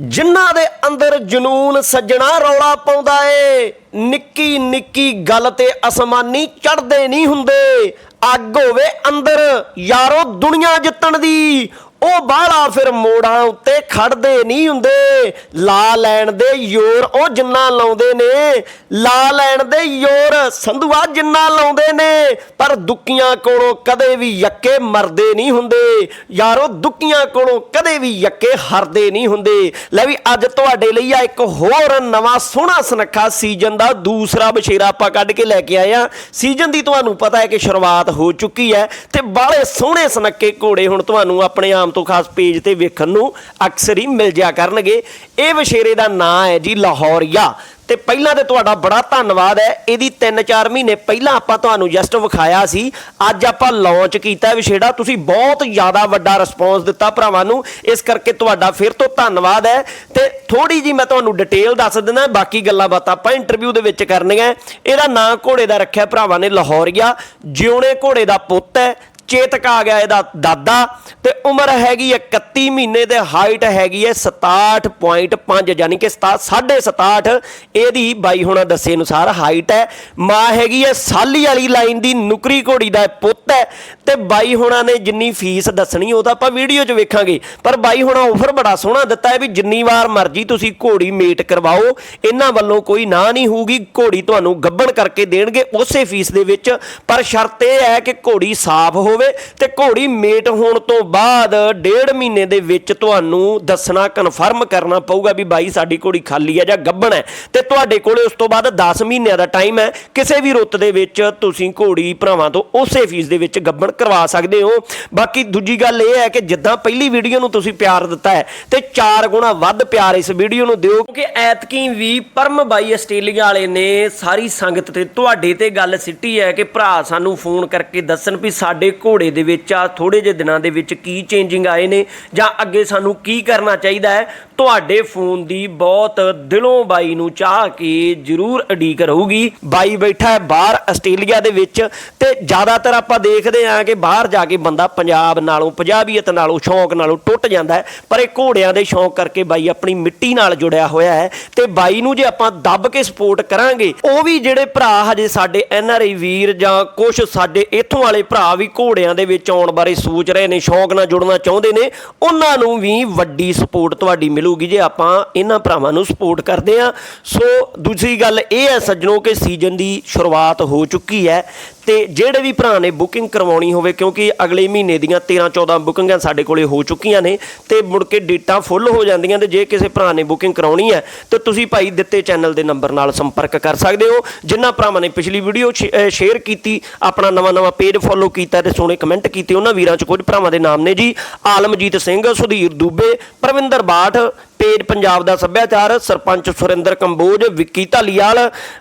ਜਿਨ੍ਹਾਂ ਦੇ ਅੰਦਰ ਜਨੂਨ ਸੱਜਣਾ ਰੌਲਾ ਪਾਉਂਦਾ ਏ। ਨਿੱਕੀ ਨਿੱਕੀ ਗੱਲ ਤੇ ਅਸਮਾਨੀ ਚੜਦੇ ਨਹੀਂ ਹੁੰਦੇ। ਅੱਗ ਹੋਵੇ ਅੰਦਰ, ਯਾਰੋ ਦੁਨੀਆ ਜਿੱਤਣ ਦੀ। ਉਹ ਬਾਹਲਾ ਫਿਰ ਮੋੜਾਂ ਉੱਤੇ ਖੜਦੇ ਨਹੀਂ ਹੁੰਦੇ। ਲਾ ਲੈਣ ਦੇ ਯੋਰ ਉਹ ਜਿੰਨਾ ਲਾਉਂਦੇ ਨੇ, ਲਾ ਲੈਣ ਦੇ ਯੋਰ ਸੰਧੂਆ ਜਿੰਨਾ ਲਾਉਂਦੇ ਨੇ, ਪਰ ਦੁੱਕੀਆਂ ਕੋਲੋਂ ਕਦੇ ਵੀ ਯੱਕੇ ਮਰਦੇ ਨਹੀਂ ਹੁੰਦੇ। ਯਾਰੋ ਦੁੱਕੀਆਂ ਕੋਲੋਂ ਕਦੇ ਵੀ ਯੱਕੇ ਹਰਦੇ ਨਹੀਂ ਹੁੰਦੇ। ਲੈ ਵੀ ਅੱਜ ਤੁਹਾਡੇ ਲਈ ਆ ਇੱਕ ਹੋਰ ਨਵਾਂ ਸੋਹਣਾ ਸੁਨੱਖਾ ਸੀਜ਼ਨ ਦਾ ਦੂਸਰਾ ਬਸ਼ੇਰਾ ਆਪਾਂ ਕੱਢ ਕੇ ਲੈ ਕੇ ਆਏ ਆ ਸੀਜ਼ਨ ਦੀ ਤੁਹਾਨੂੰ ਪਤਾ ਹੈ ਕਿ ਸ਼ੁਰੂਆਤ ਹੋ ਚੁੱਕੀ ਹੈ ਤੇ ਬਾਲੇ ਸੋਹਣੇ ਸੁਨੱਖੇ ਘੋੜੇ ਹੁਣ ਤੁਹਾਨੂੰ ਆਪਣੇ ਆਮ ਤੋਂ ਖਾਸ ਪੇਜ ਤੇ ਵੇਖਣ ਨੂੰ ਅਕਸਰ ਹੀ ਮਿਲ ਜਾ ਕਰਨਗੇ। ਇਹ ਬਸ਼ੇਰੇ ਦਾ ਨਾਂ ਹੈ ਜੀ ਲਾਹੌਰੀਆ। ਤੇ ਪਹਿਲਾਂ ਤੇ ਤੁਹਾਡਾ ਬੜਾ ਧੰਨਵਾਦ ਹੈ। ਇਹਦੀ 3-4 ਮਹੀਨੇ ਪਹਿਲਾਂ ਆਪਾਂ ਤੁਹਾਨੂੰ ਜਸਟ ਵਿਖਾਇਆ ਸੀ। ਅੱਜ ਆਪਾਂ ਲਾਂਚ ਕੀਤਾ ਵਿਛੇੜਾ ਤੁਸੀਂ ਬਹੁਤ ਜ਼ਿਆਦਾ ਵੱਡਾ ਰਿਸਪੌਂਸ ਦਿੱਤਾ ਭਰਾਵਾਂ ਨੂੰ। ਇਸ ਕਰਕੇ ਤੁਹਾਡਾ ਫਿਰ ਤੋਂ ਧੰਨਵਾਦ ਹੈ। ਤੇ ਥੋੜੀ ਜੀ ਮੈਂ ਤੁਹਾਨੂੰ ਡਿਟੇਲ ਦੱਸ ਦਿੰਦਾ। ਬਾਕੀ ਗੱਲਾਂ ਬਾਤਾਂ ਆਪਾਂ ਇੰਟਰਵਿਊ ਦੇ ਵਿੱਚ ਕਰਨੀਆਂ। ਇਹਦਾ ਨਾਂ ਘੋੜੇ ਦਾ ਰੱਖਿਆ ਭਰਾਵਾਂ ਨੇ ਲਾਹੌਰੀਆ। ਜਿਉਣੇ ਘੋੜੇ ਦਾ ਪੁੱਤ ਹੈ। ਚੇਤਕ ਆ ਗਿਆ ਇਹਦਾ ਦਾਦਾ ਤੇ ਉਮਰ ਹੈਗੀ ਹੈ 31 ਮਹੀਨੇ ਤੇ ਹਾਈਟ ਹੈਗੀ ਹੈ 67.5 ਯਾਨੀ ਕਿ 67 ਇਹਦੀ ਬਾਈ ਹੋਣਾ ਦੱਸੇ ਅਨੁਸਾਰ ਹਾਈਟ ਹੈ। ਮਾਂ ਹੈਗੀ ਹੈ ਸਾਲੀ ਵਾਲੀ ਲਾਈਨ ਦੀ, ਨੁਕਰੀ ਘੋੜੀ ਦਾ ਪੁੱਤ ਹੈ ਤੇ ਬਾਈ ਹੋਣਾ ਨੇ ਜਿੰਨੀ ਫੀਸ ਦੱਸਣੀ, ਉਹ ਤਾਂ ਆਪਾਂ ਵੀਡੀਓ 'ਚ ਵੇਖਾਂਗੇ। ਪਰ ਬਾਈ ਹੋਣਾ ਆਫਰ ਬੜਾ ਸੋਹਣਾ ਦਿੱਤਾ ਹੈ ਵੀ ਜਿੰਨੀ ਵਾਰ ਮਰਜ਼ੀ ਤੁਸੀਂ ਘੋੜੀ ਮੇਟ ਕਰਵਾਓ, ਇਹਨਾਂ ਵੱਲੋਂ ਕੋਈ ਨਾ ਨਹੀਂ ਹੋਊਗੀ, ਘੋੜੀ ਤੁਹਾਨੂੰ ਗੱਬਣ ਕਰਕੇ ਦੇਣਗੇ ਉਸੇ ਫੀਸ ਦੇ ਵਿੱਚ। ਪਰ ਸ਼ਰਤ ਇਹ ਹੈ ਕਿ ਘੋੜੀ ਸਾਫ਼ ਹੋ ਹੋਵੇ ਤੇ ਘੋੜੀ ਮੇਟ ਹੋਣ ਤੋਂ ਬਾਅਦ ਡੇਢ ਮਹੀਨੇ ਦੇ ਵਿੱਚ ਤੁਹਾਨੂੰ ਦੱਸਣਾ ਕਨਫਰਮ ਕਰਨਾ ਪਊਗਾ ਵੀ ਬਾਈ ਸਾਡੀ ਘੋੜੀ ਖਾਲੀ ਹੈ ਜਾਂ ਗੱਬਣ ਹੈ। ਤੇ ਤੁਹਾਡੇ ਕੋਲੇ ਉਸ ਤੋਂ ਬਾਅਦ 10 ਮਹੀਨਿਆਂ ਦਾ ਟਾਈਮ ਹੈ। ਕਿਸੇ ਵੀ ਰੁੱਤ ਦੇ ਵਿੱਚ ਤੁਸੀਂ ਘੋੜੀ ਭਰਾਵਾਂ ਤੋਂ ਉਸੇ ਫੀਸ ਦੇ ਵਿੱਚ ਗੱਬਣ ਕਰਵਾ ਸਕਦੇ ਹੋ। ਬਾਕੀ ਦੂਜੀ ਗੱਲ ਇਹ ਹੈ ਕਿ ਜਿੱਦਾਂ ਪਹਿਲੀ ਵੀਡੀਓ ਨੂੰ ਤੁਸੀਂ ਪਿਆਰ ਦਿੱਤਾ ਹੈ ਤੇ ਚਾਰ ਗੁਣਾ ਵੱਧ ਪਿਆਰ ਇਸ ਵੀਡੀਓ ਨੂੰ ਦਿਓ। ਕਿਉਂਕਿ ਐਤਕੀ ਵੀ ਪਰਮ ਬਾਈ ਆਸਟ੍ਰੇਲੀਆ ਵਾਲੇ ਨੇ ਸਾਰੀ ਸੰਗਤ ਤੇ ਤੁਹਾਡੇ ਤੇ ਗੱਲ ਸਿੱਟੀ ਹੈ ਕਿ ਭਰਾ ਸਾਨੂੰ ਫੋਨ ਕਰਕੇ ਦੱਸਣ ਵੀ ਸਾਡੇ ਘੋੜੇ ਦੇ ਵਿੱਚ ਆ ਥੋੜੇ ਜਿਹੇ ਦਿਨਾਂ ਦੇ ਵਿੱਚ ਕੀ ਚੇਂਜਿੰਗ ਆਏ ਨੇ ਜਾਂ ਅੱਗੇ ਸਾਨੂੰ ਕੀ ਕਰਨਾ ਚਾਹੀਦਾ ਹੈ? ਤੁਹਾਡੇ ਫੋਨ ਦੀ ਬਹੁਤ ਦਿਲੋਂ ਬਾਈ ਨੂੰ ਚਾਹ ਕੇ ਜ਼ਰੂਰ ਉਡੀਕ ਰਹੂਗੀ। ਬਾਈ ਬੈਠਾ ਹੈ ਬਾਹਰ ਆਸਟ੍ਰੇਲੀਆ ਦੇ ਵਿੱਚ ਤੇ ਜ਼ਿਆਦਾਤਰ ਆਪਾਂ ਦੇਖਦੇ ਹਾਂ ਕਿ ਬਾਹਰ ਜਾ ਕੇ ਬੰਦਾ ਪੰਜਾਬ ਨਾਲੋਂ, ਪੰਜਾਬੀਅਤ ਨਾਲੋਂ, ਸ਼ੌਂਕ ਨਾਲੋਂ ਟੁੱਟ ਜਾਂਦਾ ਹੈ। ਪਰ ਇਹ ਘੋੜਿਆਂ ਦੇ ਸ਼ੌਂਕ ਕਰਕੇ ਬਾਈ ਆਪਣੀ ਮਿੱਟੀ ਨਾਲ ਜੁੜਿਆ ਹੋਇਆ ਹੈ ਤੇ ਬਾਈ ਨੂੰ ਜੇ ਆਪਾਂ ਦੱਬ ਕੇ ਸਪੋਰਟ ਕਰਾਂਗੇ, ਉਹ ਵੀ ਜਿਹੜੇ ਭਰਾ ਹਜੇ ਸਾਡੇ ਐਨ ਆਰ ਆਈ ਵੀਰ ਜਾਂ ਕੁਝ ਸਾਡੇ ਇੱਥੋਂ ਵਾਲੇ ਭਰਾ ਵੀ ਘੋੜਿਆਂ ਦੇ ਵਿੱਚ ਆਉਣ ਬਾਰੇ ਸੋਚ ਰਹੇ ਨੇ, ਸ਼ੌਂਕ ਨਾਲ ਜੁੜਨਾ ਚਾਹੁੰਦੇ ਨੇ, ਉਹਨਾਂ ਨੂੰ ਵੀ ਵੱਡੀ ਸਪੋਰਟ ਤੁਹਾਡੀ ਮਿਲੂਗੀ ਜੇ ਆਪਾਂ ਇਹਨਾਂ ਭਰਾਵਾਂ ਨੂੰ ਸਪੋਰਟ ਕਰਦੇ ਆ ਸੋ ਦੂਸਰੀ ਗੱਲ ਇਹ ਹੈ ਸੱਜਣੋ ਕਿ ਸੀਜ਼ਨ ਦੀ ਸ਼ੁਰੂਆਤ ਹੋ ਚੁੱਕੀ ਹੈ ਤੇ ਜਿਹੜੇ ਵੀ ਭਰਾ ਨੇ ਬੁਕਿੰਗ ਕਰਵਾਉਣੀ ਹੋਵੇ, ਕਿਉਂਕਿ ਅਗਲੇ ਮਹੀਨੇ ਦੀਆਂ 13 14 ਬੁਕਿੰਗਾਂ ਸਾਡੇ ਕੋਲੇ ਹੋ ਚੁੱਕੀਆਂ ਨੇ ਤੇ ਮੁੜ ਕੇ ਡੇਟਾਂ ਫੁੱਲ ਹੋ ਜਾਂਦੀਆਂ ਤੇ ਜੇ ਕਿਸੇ ਭਰਾ ਨੇ ਬੁਕਿੰਗ ਕਰਾਉਣੀ ਹੈ, ਤੇ ਤੁਸੀਂ ਭਾਈ ਦਿੱਤੇ ਚੈਨਲ ਦੇ ਨੰਬਰ ਨਾਲ ਸੰਪਰਕ ਕਰ ਸਕਦੇ ਹੋ, ਜਿਨ੍ਹਾਂ ਭਰਾਵਾਂ ਨੇ ਪਿਛਲੀ ਵੀਡੀਓ ਸ਼ੇਅਰ ਕੀਤੀ, ਆਪਣਾ ਨਵਾਂ ਨਵਾਂ ਪੇਜ ਫੋਲੋ ਕੀਤਾ ਤੇ ਸੋਹਣੇ ਕਮੈਂਟ ਕੀਤੇ, ਉਹਨਾਂ ਵੀਰਾਂ ਚ ਕੁਝ ਭਰਾਵਾਂ ਦੇ ਨਾਮ ਨੇ ਜੀ, ਆਲਮਜੀਤ ਸਿੰਘ, ਸੁਧੀਰ ਦੂਬੇ, ਪ੍ਰਵਿੰਦਰ ਬਾਠ ਪੇਜ ਪੰਜਾਬ ਦਾ ਸੱਭਿਆਚਾਰ, ਸਰਪੰਚ ਸੁਰਿੰਦਰ ਕੰਬੋਜ, ਵਿੱਕੀ ਧਾਲੀਵਾਲ,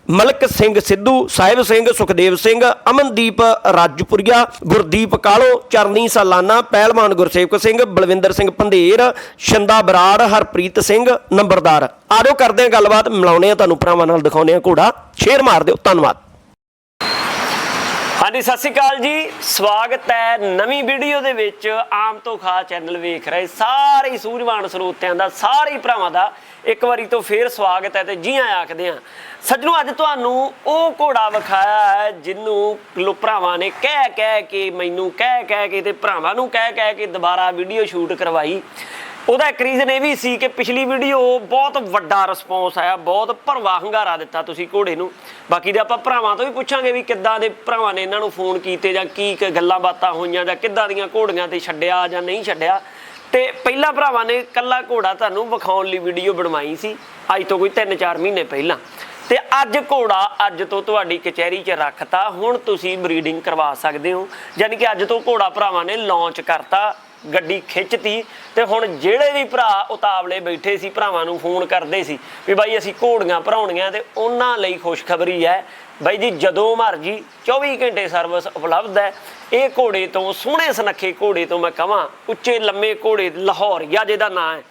ਮਲਕ ਸਿੰਘ ਸਿੱਧੂ, ਸਾਹਿਬ ਸਿੰਘ, ਸੁਖਦੇਵ ਸਿੰਘ, ਅਮਨਦੀਪ ਰਾਜਪੁਰੀਆ, ਗੁਰਦੀਪ ਕਾਲੋ, ਚਰਨੀ ਸਾਲਾਨਾ, ਪਹਿਲਵਾਨ ਗੁਰਸੇਵਕ ਸਿੰਘ, ਬਲਵਿੰਦਰ ਸਿੰਘ ਪੰਧੇਰ, ਸ਼ੰਦਾ ਬਰਾੜ, ਹਰਪ੍ਰੀਤ ਸਿੰਘ ਨੰਬਰਦਾਰ। ਆਜੋ ਕਰਦੇ ਹਾਂ ਗੱਲਬਾਤ ਮਿਲਾਉਣੇ ਆ ਤੁਹਾਨੂੰ, ਭਰਾਵਾਂ ਨਾਲ ਦਿਖਾਉਣੇ ਆ ਘੋੜਾ, ਸ਼ੇਰ ਮਾਰ ਦਿਓ ਧੰਨਵਾਦ। ਹਾਂਜੀ, ਸਤਿ ਸ਼੍ਰੀ ਅਕਾਲ ਜੀ। ਸਵਾਗਤ ਹੈ ਨਵੀਂ ਵੀਡੀਓ ਦੇ ਵਿੱਚ। ਆਮ ਤੋਂ ਖਾਸ ਚੈਨਲ ਵੇਖ ਰਹੇ ਸਾਰੇ ਸੂਝਵਾਨ ਸਰੋਤਿਆਂ ਦਾ, ਸਾਰੇ ਭਰਾਵਾਂ ਦਾ ਇੱਕ ਵਾਰੀ ਤੋਂ ਫੇਰ ਸਵਾਗਤ ਹੈ ਤੇ ਜੀ ਆਇਆਂ ਆਖਦੇ ਆ ਸੱਜਣੋ, ਅੱਜ ਤੁਹਾਨੂੰ ਉਹ ਘੋੜਾ ਵਿਖਾਇਆ ਹੈ ਜਿਹਨੂੰ ਲੋ ਭਰਾਵਾਂ ਨੇ ਕਹਿ ਕਹਿ ਕੇ, ਮੈਨੂੰ ਕਹਿ ਕਹਿ ਕੇ ਤੇ ਭਰਾਵਾਂ ਨੂੰ ਕਹਿ ਕਹਿ ਕੇ ਦੁਬਾਰਾ ਵੀਡੀਓ ਸ਼ੂਟ ਕਰਵਾਈ। ਉਹਦਾ ਇੱਕ ਰੀਜ਼ਨ ਇਹ ਵੀ ਸੀ ਕਿ ਪਿਛਲੀ ਵੀਡੀਓ ਬਹੁਤ ਵੱਡਾ ਰਿਸਪੌਂਸ ਆਇਆ, ਬਹੁਤ ਭਰਵਾ ਹੰਗਾਰਾ ਦਿੱਤਾ ਤੁਸੀਂ ਘੋੜੇ ਨੂੰ। ਬਾਕੀ ਦੇ ਆਪਾਂ ਭਰਾਵਾਂ ਤੋਂ ਵੀ ਪੁੱਛਾਂਗੇ ਵੀ ਕਿੱਦਾਂ ਦੇ ਭਰਾਵਾਂ ਨੇ ਇਹਨਾਂ ਨੂੰ ਫੋਨ ਕੀਤੇ ਜਾਂ ਕੀ ਕ- ਗੱਲਾਂ ਬਾਤਾਂ ਹੋਈਆਂ ਜਾਂ ਕਿੱਦਾਂ ਦੀਆਂ ਘੋੜੀਆਂ ਤੇ ਛੱਡਿਆ ਜਾਂ ਨਹੀਂ ਛੱਡਿਆ। ਤੇ ਪਹਿਲਾਂ ਭਰਾਵਾਂ ਨੇ ਕੱਲਾ ਘੋੜਾ ਤੁਹਾਨੂੰ ਵਿਖਾਉਣ ਲਈ ਵੀਡੀਓ ਬਣਵਾਈ ਸੀ, ਅੱਜ ਤੋਂ ਕੋਈ 3-4 ਮਹੀਨੇ ਪਹਿਲਾਂ। ਤੇ ਅੱਜ ਘੋੜਾ ਅੱਜ ਤੋਂ ਤੁਹਾਡੀ ਕਚਹਿਰੀ 'ਚ ਰੱਖਤਾ, ਹੁਣ ਤੁਸੀਂ ਬਰੀਡਿੰਗ ਕਰਵਾ ਸਕਦੇ ਹੋ। ਯਾਨੀ ਕਿ ਅੱਜ ਤੋਂ ਘੋੜਾ ਭਰਾਵਾਂ ਨੇ ਲਾਂਚ ਕਰਤਾ ਗੱਡੀ ਖਿੱਚਤੀ ਤੇ ਹੁਣ ਜਿਹੜੇ ਵੀ ਭਰਾ ਉਤਾਵਲੇ ਬੈਠੇ ਸੀ, ਭਰਾਵਾਂ ਨੂੰ ਫੋਨ ਕਰਦੇ ਸੀ ਵੀ ਬਾਈ ਅਸੀਂ ਘੋੜੀਆਂ ਭਰਾਉਣੀਆਂ ਤੇ ਉਹਨਾਂ ਲਈ ਖੁਸ਼ਖਬਰੀ ਹੈ। ਬਾਈ ਜੀ, ਜਦੋਂ ਮਰਜ਼ੀ 24 ਘੰਟੇ ਸਰਵਿਸ ਉਪਲਬਧ ਹੈ। ਇਹ ਘੋੜੇ ਤੋਂ, ਸੋਹਣੇ ਸੁਨੱਖੇ ਘੋੜੇ ਤੋਂ ਮੈਂ ਕਹਾਂ, ਉੱਚੇ ਲੰਮੇ ਘੋੜੇ ਲਾਹੌਰੀਆ ਜਿਹਦਾ ਨਾਂ ਹੈ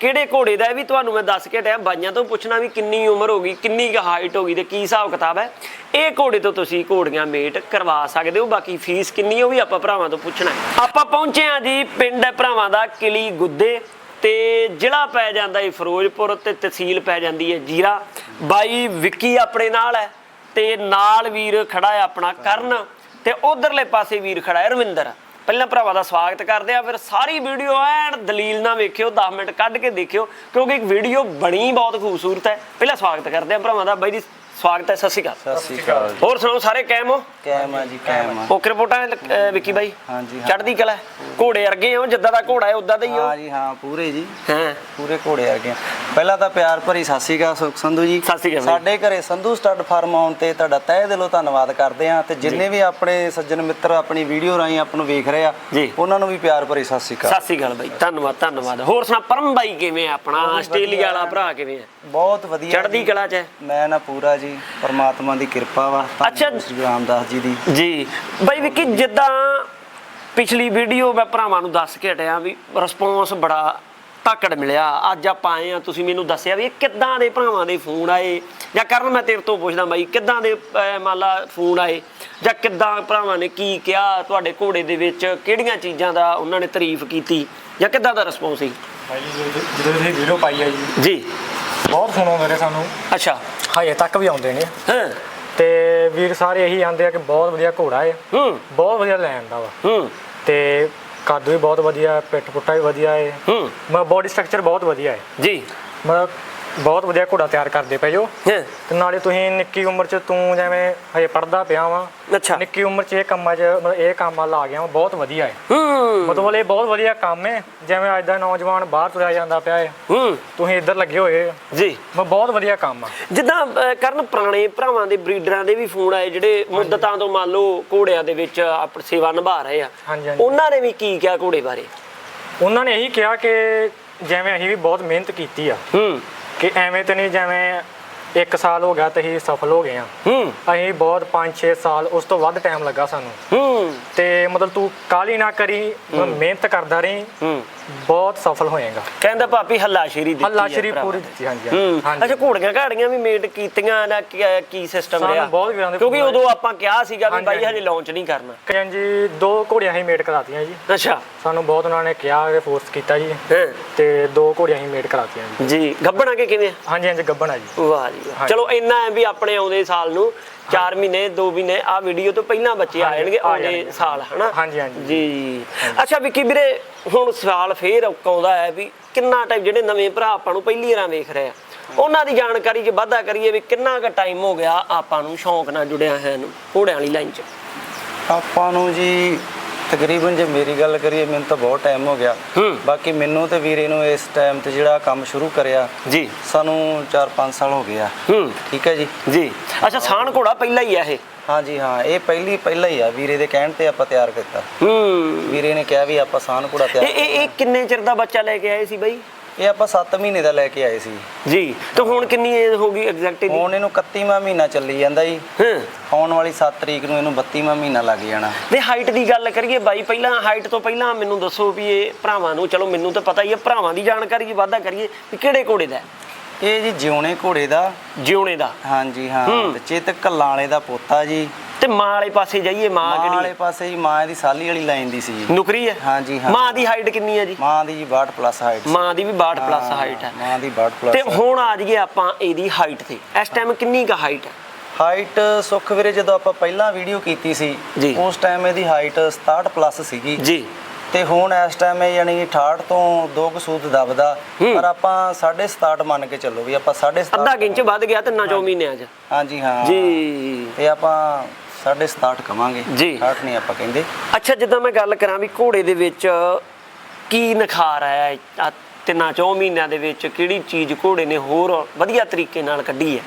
ਕਿਹੜੇ ਘੋੜੇ ਦਾ ਇਹ ਵੀ ਤੁਹਾਨੂੰ ਮੈਂ ਦੱਸ ਕੇ ਟਾਈਮ ਬਾਈਆਂ ਤੋਂ ਪੁੱਛਣਾ ਵੀ ਕਿੰਨੀ ਉਮਰ ਹੋ ਗਈ, ਕਿੰਨੀ ਕੁ ਹਾਈਟ ਹੋ ਗਈ ਤੇ ਕੀ ਹਿਸਾਬ ਕਿਤਾਬ ਹੈ। ਇਹ ਘੋੜੇ ਤੋਂ ਤੁਸੀਂ ਘੋੜੀਆਂ ਮੇਟ ਕਰਵਾ ਸਕਦੇ ਹੋ, ਬਾਕੀ ਫੀਸ ਕਿੰਨੀ ਉਹ ਵੀ ਆਪਾਂ ਭਰਾਵਾਂ ਤੋਂ ਪੁੱਛਣਾ ਹੈ। ਆਪਾਂ ਪਹੁੰਚੇ ਹਾਂ ਜੀ, ਪਿੰਡ ਭਰਾਵਾਂ ਦਾ ਕਿਲੀ ਗੁੱਦੇ ਤੇ ਜ਼ਿਲ੍ਹਾ ਪੈ ਜਾਂਦਾ ਹੈ ਫਿਰੋਜ਼ਪੁਰ ਤੇ ਤਹਿਸੀਲ ਪੈ ਜਾਂਦੀ ਹੈ ਜੀਰਾ। ਬਾਈ ਵਿੱਕੀ ਆਪਣੇ ਨਾਲ ਹੈ ਤੇ ਨਾਲ ਵੀਰ ਖੜਾ ਹੈ ਆਪਣਾ ਕਰਨ ਤੇ ਉਧਰਲੇ ਪਾਸੇ ਵੀਰ ਖੜਾ ਹੈ ਰਵਿੰਦਰ। ਪਹਿਲਾਂ ਭਰਾਵਾਂ ਦਾ ਸਵਾਗਤ ਕਰਦੇ ਆ ਫਿਰ ਸਾਰੀ ਵੀਡੀਓ ਐਨ ਦਲੀਲ ਨਾਲ ਵੇਖਿਓ 10 ਮਿੰਟ ਕੱਢ ਕੇ ਦੇਖਿਓ, ਕਿਉਂਕਿ ਇੱਕ ਵੀਡੀਓ ਬਣੀ ਬਹੁਤ ਖੂਬਸੂਰਤ ਹੈ। ਪਹਿਲਾਂ ਸਵਾਗਤ ਕਰਦੇ ਆ ਭਰਾਵਾਂ ਦਾ। ਬਾਈ ਜੀ ਸਵਾਗਤ ਹੈ ਸਤਿ ਸ਼੍ਰੀ ਅਕਾਲ। ਸਤਿ ਸ਼੍ਰੀ ਅਕਾਲ ਹੋਰ ਸੁਣਾਓ ਸਾਰੇ ਕੈਮ ਹੋ? ਕੈਮ ਆ ਜੀ ਕੈਮ ਆ। ਓਕੇ ਰਿਪੋਰਟਾਂ ਅਹ, ਵਿੱਕੀ ਬਾਈ? ਹਾਂਜੀ, ਹਾਂ। ਚੜ੍ਹਦੀ ਕਲਾ ਹੈ। ਘੋੜੇ ਵਰਗੇ ਹੋ ਜਿੱਦਾਂ ਦਾ ਘੋੜਾ ਹੈ ਉਦਾਂ ਦਾ ਹੀ ਹੋ? ਹਾਂ ਜੀ ਹਾਂ ਪੂਰੇ ਜੀ। ਹਾਂ। ਪੂਰੇ ਘੋੜੇ ਵਰਗੇ ਆ। ਪਹਿਲਾਂ ਤਾਂ ਪਿਆਰ ਭਰੀ ਸਤਿ ਸ਼੍ਰੀ ਅਕਾਲ ਸੁਖ ਸੰਧੂ ਜੀ। ਸਤਿ ਸ਼੍ਰੀ ਅਕਾਲ। ਸਾਡੇ ਘਰੇ ਸੰਧੂ ਸਟੱਡ ਫਾਰਮ ਆਉਣ ਤੇ ਤੁਹਾਡਾ ਤਹਿ ਦਿਲੋਂ ਧੰਨਵਾਦ ਕਰਦੇ ਆ ਤੇ ਜਿੰਨੇ ਵੀ ਆਪਣੇ ਸੱਜਣ ਮਿੱਤਰ ਆਪਣੀ ਵੀਡੀਓ ਰਾਹੀਂ ਆਪ ਨੂੰ ਵੇਖ ਰਹੇ ਆ ਜੀ। ਉਹਨਾਂ ਨੂੰ ਵੀ ਪਿਆਰ ਭਰੀ ਸਤਿ ਸ਼੍ਰੀ ਅਕਾਲ। ਸਤਿ ਸ਼੍ਰੀ ਅਕਾਲ ਬਾਈ ਧੰਨਵਾਦ ਧੰਨਵਾਦ। ਹੋਰ ਸੁਣਾ ਪਰਮ ਬਾਈ ਕਿਵੇਂ ਆ ਆਪਣਾ? ਆਸਟ੍ਰੇਲੀਆ ਵਾਲਾ ਭਰਾ ਕਿਵੇਂ ਆ? ਬਹੁਤ ਵਧੀਆ ਚੜ੍ਹਦੀ ਜੀ। ਕਲਾ ਚ ਹੈ? ਮੈਂ ਨਾ ਪੂਰਾ ਜੀ। ਪਰਮਾਤਮਾ ਦੀ ਕਿਰਪਾ ਵਾ ਧੰਨ ਅੱਛਾ। ਗੁਰੂ ਰਾਮਦਾਸ ਜੀ ਦੀ। ਜੀ। ਬਾਈ ਵਿੱਕੀ ਜਿੱਦਾਂ ਪਿਛਲੀ ਵੀਡੀਓ ਮੈਂ ਭਰਾਵਾਂ ਨੂੰ ਦੱਸ ਕੇ ਹਟਿਆ ਵੀ ਰਿਸਪੌਂਸ ਬੜਾ ਧਾਕੜ ਮਿਲਿਆ। ਅੱਜ ਆਪਾਂ ਆਏ ਆ ਤੁਸੀਂ ਮੈਨੂੰ ਦੱਸਿਆ ਵੀ ਇਹ ਕਿੱਦਾਂ ਦੇ ਭਰਾਵਾਂ ਦੇ ਫੋਨ ਆਏ? ਜਾਂ ਕਰਨ ਮੈਂ ਤੇਰੇ ਤੋਂ ਪੁੱਛਦਾ ਬਾਈ ਕਿੱਦਾਂ ਦੇ ਅਹ, ਮੰਨ ਲਾ ਫੋਨ ਆਏ? ਜਾਂ ਕਿੱਦਾਂ ਭਰਾਵਾਂ ਨੇ ਕੀ ਕਿਹਾ ਤੁਹਾਡੇ ਘੋੜੇ ਦੇ ਵਿੱਚ? ਕਿਹੜੀਆਂ ਚੀਜ਼ਾਂ ਦਾ ਉਹਨਾਂ ਨੇ ਤਾਰੀਫ ਕੀਤੀ? ਜਾਂ ਕਿੱਦਾਂ ਦਾ ਰਿਸਪੌਂਸ ਸੀ? ਭਾਈ ਜੀ ਜਦੋਂ ਜਦੋਂ ਤੁਸੀਂ ਵੀਡੀਓ ਪਾਈ ਹੈ ਜੀ ਜੀ। ਬਹੁਤ ਫੋਨ ਆਉਂਦੇ ਨੇ ਸਾਨੂੰ। ਅੱਛਾ। ਹਜੇ ਤੱਕ ਵੀ ਆਉਂਦੇ ਨੇ। ਹਾਂ। ਤੇ ਵੀਰ ਸਾਰੇ ਇਹੀ ਆਂਦੇ ਆ ਕਿ ਬਹੁਤ ਵਧੀਆ ਘੋੜਾ ਹੈ ਹੂੰ। ਬਹੁਤ ਵਧੀਆ ਲੈਣ ਦਾ ਵਾ। ਹੂੰ। ਤੇ ਕੱਦ ਵੀ ਬਹੁਤ ਵਧੀਆ ਪਿੱਠ ਪੁੱਟਾ ਵੀ ਵਧੀਆ ਹੈ ਹੂੰ। ਮੈਂ ਬੋਡੀ ਸਟਰਕਚਰ ਬਹੁਤ ਵਧੀਆ ਹੈ ਜੀ। ਮਤਲਬ ਬਹੁਤ ਵਧੀਆ ਘੋੜਾ ਤਿਆਰ ਕਰਦੇ ਪਏ ਜੋ। ਹਾਂ। ਤੇ ਨਾਲੇ ਤੁਸੀਂ ਨਿੱਕੀ ਉਮਰ 'ਚ ਤੂੰ ਜਿਵੇਂ ਹਜੇ ਪੜਦਾ ਪਿਆ ਵਾ। ਅੱਛਾ। ਨਿੱਕੀ ਉਮਰ 'ਚ ਇਹ ਕੰਮਾਂ 'ਚ ਮਤਲਬ ਇਹ ਕੰਮ ਆ ਗਿਆ ਵਾ ਬਹੁਤ ਵਧੀਆ ਹੈ ਹੂੰ। ਮਤਲਬ ਇਹ ਬਹੁਤ ਵਧੀਆ ਕੰਮ ਹੈ ਜਿਵੇਂ ਅੱਜ ਦਾ ਨੌਜਵਾਨ ਬਾਹਰ ਤੁਰਿਆ ਜਾਂਦਾ ਪਿਆ ਹੈ ਹੂੰ। ਤੁਸੀਂ ਇੱਧਰ ਲੱਗੇ ਹੋਏ ਜੀ। ਮੈਂ ਬਹੁਤ ਵਧੀਆ ਕੰਮ ਆ। ਜਿੱਦਾਂ ਅਹ, ਕਰਨ ਪੁਰਾਣੇ ਭਰਾਵਾਂ ਦੇ ਬਰੀਡਰਾਂ ਦੇ ਵੀ ਫੋਨ ਆਏ ਜਿਹੜੇ ਮੁੱਦਤਾਂ ਤੋਂ ਮੰਨ ਲਓ ਘੋੜਿਆਂ ਦੇ ਵਿੱਚ ਆਪਣੀ ਸੇਵਾ ਨਿਭਾ ਰਹੇ ਆ। ਹਾਂਜੀ, ਹਾਂਜੀ। ਉਹਨਾਂ ਨੇ ਵੀ ਕੀ ਕਿਹਾ ਘੋੜੇ ਬਾਰੇ? ਉਹਨਾਂ ਨੇ ਇਹੀ ਕਿਹਾ ਕਿ ਜਿਵੇਂ ਅਸੀਂ ਵੀ ਬਹੁਤ ਮਿਹਨਤ ਕੀਤੀ ਆ। ਹੂੰ। ਕਿ ਐਵੇਂ ਤਾਂ ਨਹੀਂ ਜਿਵੇਂ ਇੱਕ ਸਾਲ ਹੋ ਗਿਆ ਤੇ ਅਸੀਂ ਸਫਲ ਹੋ ਗਏ ਆ ਹੂੰ। ਅਸੀਂ ਬਹੁਤ 5-6 ਸਾਲ ਉਸ ਤੋਂ ਵੱਧ ਟਾਈਮ ਲੱਗਾ ਸਾਨੂੰ। ਹੂੰ। ਤੇ ਮਤਲਬ ਤੂੰ ਕਾਲੀ ਨਾ ਕਰੀ ਮਿਹਨਤ ਕਰਦਾ ਰਹੀ। ਹੂੰ। ਬਹੁਤ ਸਫਲ ਹੋਏਗਾ। ਕਹਿੰਦਾ ਪਾਪੀ ਹੱਲਾਸ਼ੇਰੀ ਦਿੱਤੀ ਭਰਾਵਾਂ ਪੂਰੀ। ਦਿੱਤੀ ਹਾਂਜੀ ਹੂੰ। ਹਾਂਜੀ। ਅੱਛਾ ਘੋੜੀਆਂ ਘਾੜੀਆਂ ਵੀ ਮੇਟ ਕੀਤੀਆਂ ਨਾ ਕੀ- ਸਿਸਟਮ ਸਾਨੂੰ ਰਿਹਾ? ਬਹੁਤ ਵੀਰਾਂ ਦੇ ਕਿਉਂਕਿ ਉਦੋਂ ਆਪਾਂ ਕਿਹਾ ਸੀਗਾ ਵੀ ਹਾਂਜੀ, ਬਾਈ ਹਾਂਜੀ। ਹਜੇ ਲਾਂਚ ਨਹੀਂ ਕਰਨਾ। ਕਿਆਂ ਜੀ ਦੋ ਘੋੜੀਆਂ ਅਸੀਂ ਮੇਟ ਕਰਾਤੀਆਂ ਜੀ। ਅੱਛਾ। ਸਾਨੂੰ ਬਹੁਤ ਉਹਨਾਂ ਨੇ ਕਿਹਾ ਕਿ ਫੋਰਸ ਕੀਤਾ ਜੀ। ਹਾਂ। ਤੇ ਦੋ ਘੋੜੀਆਂ ਅਸੀਂ ਮੇਟ ਕਰਾਤੀਆਂ ਜੀ। ਜੀ ਗੱਬਣਾ ਕੇ ਕਿਵੇਂ? ਹਾਂਜੀ ਹਾਂਜੀ ਗੱਬਣ ਆ ਜੀ। ਵਾਹ। ਹਾਂਜੀ। ਚਲੋ ਇੰਨਾ ਹੈ ਵੀ ਆਪਣੇ ਆਉਂਦੇ ਸਾਲ ਨੂੰ 4 ਮਹੀਨੇ 2 ਮਹੀਨੇ ਆ ਵੀਡੀਓ ਤੋਂ ਪਹਿਲਾਂ ਬੱਚੇ ਆ ਜਾਣਗੇ ਆਉਂਦੇ। ਸਾਲ ਹਨਾ? ਹਾਂਜੀ, ਹਾਂਜੀ। ਜੀ ਅੱਛਾ ਵਿੱਕੀ ਵੀਰੇ ਹੁਣ ਸਵਾਲ ਫੇਰ ਆਉਂਦਾ ਹੈ ਵੀ ਕਿੰਨਾ ਟਾਈਮ ਜਿਹੜੇ ਨਵੇਂ ਭਰਾ ਆਪਾਂ ਨੂੰ ਪਹਿਲੀ ਵਾਰ ਵੇਖ ਰਹੇ ਆ। ਉਹਨਾਂ ਦੀ ਜਾਣਕਾਰੀ 'ਚ ਵਾਧਾ ਕਰੀਏ ਵੀ ਕਿੰਨਾ ਕੁ ਟਾਈਮ ਹੋ ਗਿਆ ਆਪਾਂ ਨੂੰ ਸ਼ੌਂਕ ਨਾਲ ਜੁੜਿਆ ਹੈ ਨੂੰ ਘੋੜਿਆਂ ਵਾਲੀ ਲਾਈਨ 'ਚ। ਆਪਾਂ ਨੂੰ ਜੀ ਤਕਰੀਬਨ ਜੇ ਮੇਰੀ ਗੱਲ ਕਰੀਏ ਮੈਨੂੰ ਤਾਂ ਬਹੁਤ ਟਾਈਮ ਹੋ ਗਿਆ। ਬਾਕੀ ਮੈਨੂੰ ਤੇ ਵੀਰੇ ਨੂੰ ਇਸ ਟਾਈਮ ਤੇ ਜਿਹੜਾ ਕੰਮ ਸ਼ੁਰੂ ਕਰਿਆ ਜੀ। ਸਾਨੂੰ 4-5 ਸਾਲ ਹੋ ਗਏ ਆ ਹੂੰ। ਠੀਕ ਹੈ ਜੀ। ਜੀ। ਅੱਛਾ ਸਾਨ ਘੋੜਾ ਪਹਿਲਾ ਹੀ ਆ ਇਹ? ਹਾਂਜੀ ਹਾਂ। ਇਹ ਪਹਿਲੀ ਪਹਿਲਾ ਹੀ ਆ। ਵੀਰੇ ਦੇ ਕਹਿਣ ਤੇ ਆਪਾਂ ਤਿਆਰ ਕੀਤਾ। ਹੂੰ। ਵੀਰੇ ਨੇ ਕਿਹਾ ਵੀ ਆਪਾਂ ਸਾਨ ਘੋੜਾ ਤਿਆਰ ਇਹ ਇਹ ਕਿੰਨੇ ਚਿਰ ਦਾ ਬੱਚਾ ਲੈ ਕੇ ਆਏ ਸੀ ਬਾਈ? ਇਹ ਆਪਾਂ 7 ਮਹੀਨੇ ਦਾ ਲੈ ਕੇ ਆਏ ਸੀ। ਜੀ ਤੇ ਹੁਣ ਕਿੰਨੀ ਏਜ ਹੋ ਗਈ ਐਗਜ਼ੈਕਟ ਇਹਦੀ ਹੁਣ ਇਹਨੂੰ 31ਵਾਂ ਮਹੀਨਾ ਚੱਲੀ ਜਾਂਦਾ ਜੀ। ਹਾਂ। ਆਉਣ ਵਾਲੀ 7 ਤਰੀਕ ਨੂੰ ਇਹਨੂੰ 32ਵਾਂ ਮਹੀਨਾ ਲੱਗ ਜਾਣਾ। ਦੇ ਹਾਈਟ ਦੀ ਗੱਲ ਕਰੀਏ ਬਾਈ ਪਹਿਲਾਂ ਹਾਈਟ ਤੋਂ ਪਹਿਲਾਂ ਮੈਨੂੰ ਦੱਸੋ ਵੀ ਇਹ ਭਰਾਵਾਂ ਨੂੰ ਚਲੋ ਮੈਨੂੰ ਤਾਂ ਪਤਾ ਹੀ ਹੈ ਭਰਾਵਾਂ ਦੀ ਜਾਣਕਾਰੀ ਵਾਧਾ ਕਰੀਏ ਵੀ ਕਿਹੜੇ ਘੋੜੇ ਦਾ ਹੈ? ਇਹ ਜੀ ਜਿਉਣੇ ਘੋੜੇ ਦਾ। ਜਿਉਣੇ ਦਾ। ਹਾਂਜੀ ਹਾਂ। ਹੂੰ। ਤੇ ਚੇਤਕ ਕੱਲਾਂ ਵਾਲੇ ਦਾ ਪੋਤਾ ਜੀ। ਤੇ ਮਾਂ ਵਾਲੇ ਪਾਸੇ ਜਾਈਏ ਮਾਂ ਮਾਂ ਵਾਲੇ ਕਿਹੜੀ ਪਾਸੇ ਜੀ ਮਾਂ ਦੀ ਸਾਲੀ ਵਾਲੀ ਲਾਈਨ ਦੀ ਸੀ ਜੀ। ਨੁਕਰੀ ਹੈ? ਹਾਂਜੀ, ਹਾਂ। ਮਾਂ ਦੀ ਹਾਈਟ ਕਿੰਨੀ ਹੈ ਜੀ? ਮਾਂ ਦੀ ਜੀ 62 ਪਲੱਸ ਹਾਈਟ ਮਾਂ ਦੀ ਵੀ 62 ਪਲੱਸ ਹਾਈਟ ਹੈ। ਮਾਂ ਦੀ 62 ਤੇ ਪਲੱਸ ਹੁਣ ਆ ਜਾਈਏ ਆਪਾਂ ਇਹਦੀ ਹਾਈਟ ਤੇ। ਇਸ ਟਾਈਮ ਕਿੰਨੀ ਕੁ ਹਾਈਟ ਹੈ? ਹਾਈਟ ਸੁੱਖ ਵੀਰੇ ਜਦੋਂ ਆਪਾਂ ਪਹਿਲਾਂ ਵੀਡੀਓ ਕੀਤੀ ਸੀ ਜੀ। ਉਸ ਟਾਈਮ ਇਹਦੀ ਹਾਈਟ 67 ਪਲੱਸ ਸੀਗੀ। ਜੀ। ਤੇ ਹੁਣ ਇਸ ਟਾਈਮ ਇਹ ਯਾਨੀ 68 ਤੋਂ 2 ਕਸੂਤ ਦਬਦਾ। ਹੂੰ। ਪਰ ਆਪਾਂ 67 ਮੰਨ ਕੇ ਚੱਲੋ ਵੀ ਆਪਾਂ 67 ਅੱਧਾ ਇੰਚ ਵੱਧ ਗਿਆ ਤਿੰਨਾਂ ਚੌ ਮਹੀਨਿਆਂ 'ਚ ਹਾਂਜੀ ਹਾਂ। ਜੀ। ਤੇ ਆਪਾਂ 67 ਕਵਾਂਗੇ। ਜੀ। 68 ਨਹੀਂ ਆਪਾਂ ਕਹਿੰਦੇ। ਅੱਛਾ ਜਿੱਦਾਂ ਮੈਂ ਗੱਲ ਕਰਾਂ ਵੀ ਘੋੜੇ ਦੇ ਵਿੱਚ ਕੀ ਨਿਖਾਰ ਆਇਆ ਤਿੰਨਾਂ ਚੌ ਮਹੀਨਿਆਂ ਦੇ ਵਿੱਚ ਕਿਹੜੀ ਚੀਜ਼ ਘੋੜੇ ਨੇ ਹੋਰ ਵਧੀਆ ਤਰੀਕੇ ਨਾਲ ਕੱਢੀ ਹੈ?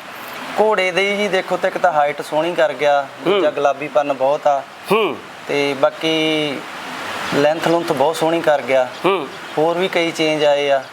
ਘੋੜੇ ਦੇ ਜੀ ਦੇਖੋ ਤੇ ਇੱਕ ਤਾਂ ਹਾਈਟ ਸੋਹਣੀ ਕਰ ਗਿਆ ਦੂਜਾ ਗੁਲਾਬੀਪਨ ਬਹੁਤ ਆ। ਹੂੰ। ਤੇ ਬਾਕੀ ਲੈਂਥ ਲੁੰਥ ਬਹੁਤ ਸੋਹਣੀ ਕਰ ਗਿਆ। ਹੂੰ। ਹੋਰ ਵੀ ਕਈ ਚੇਂਜ ਆਏ ਆ।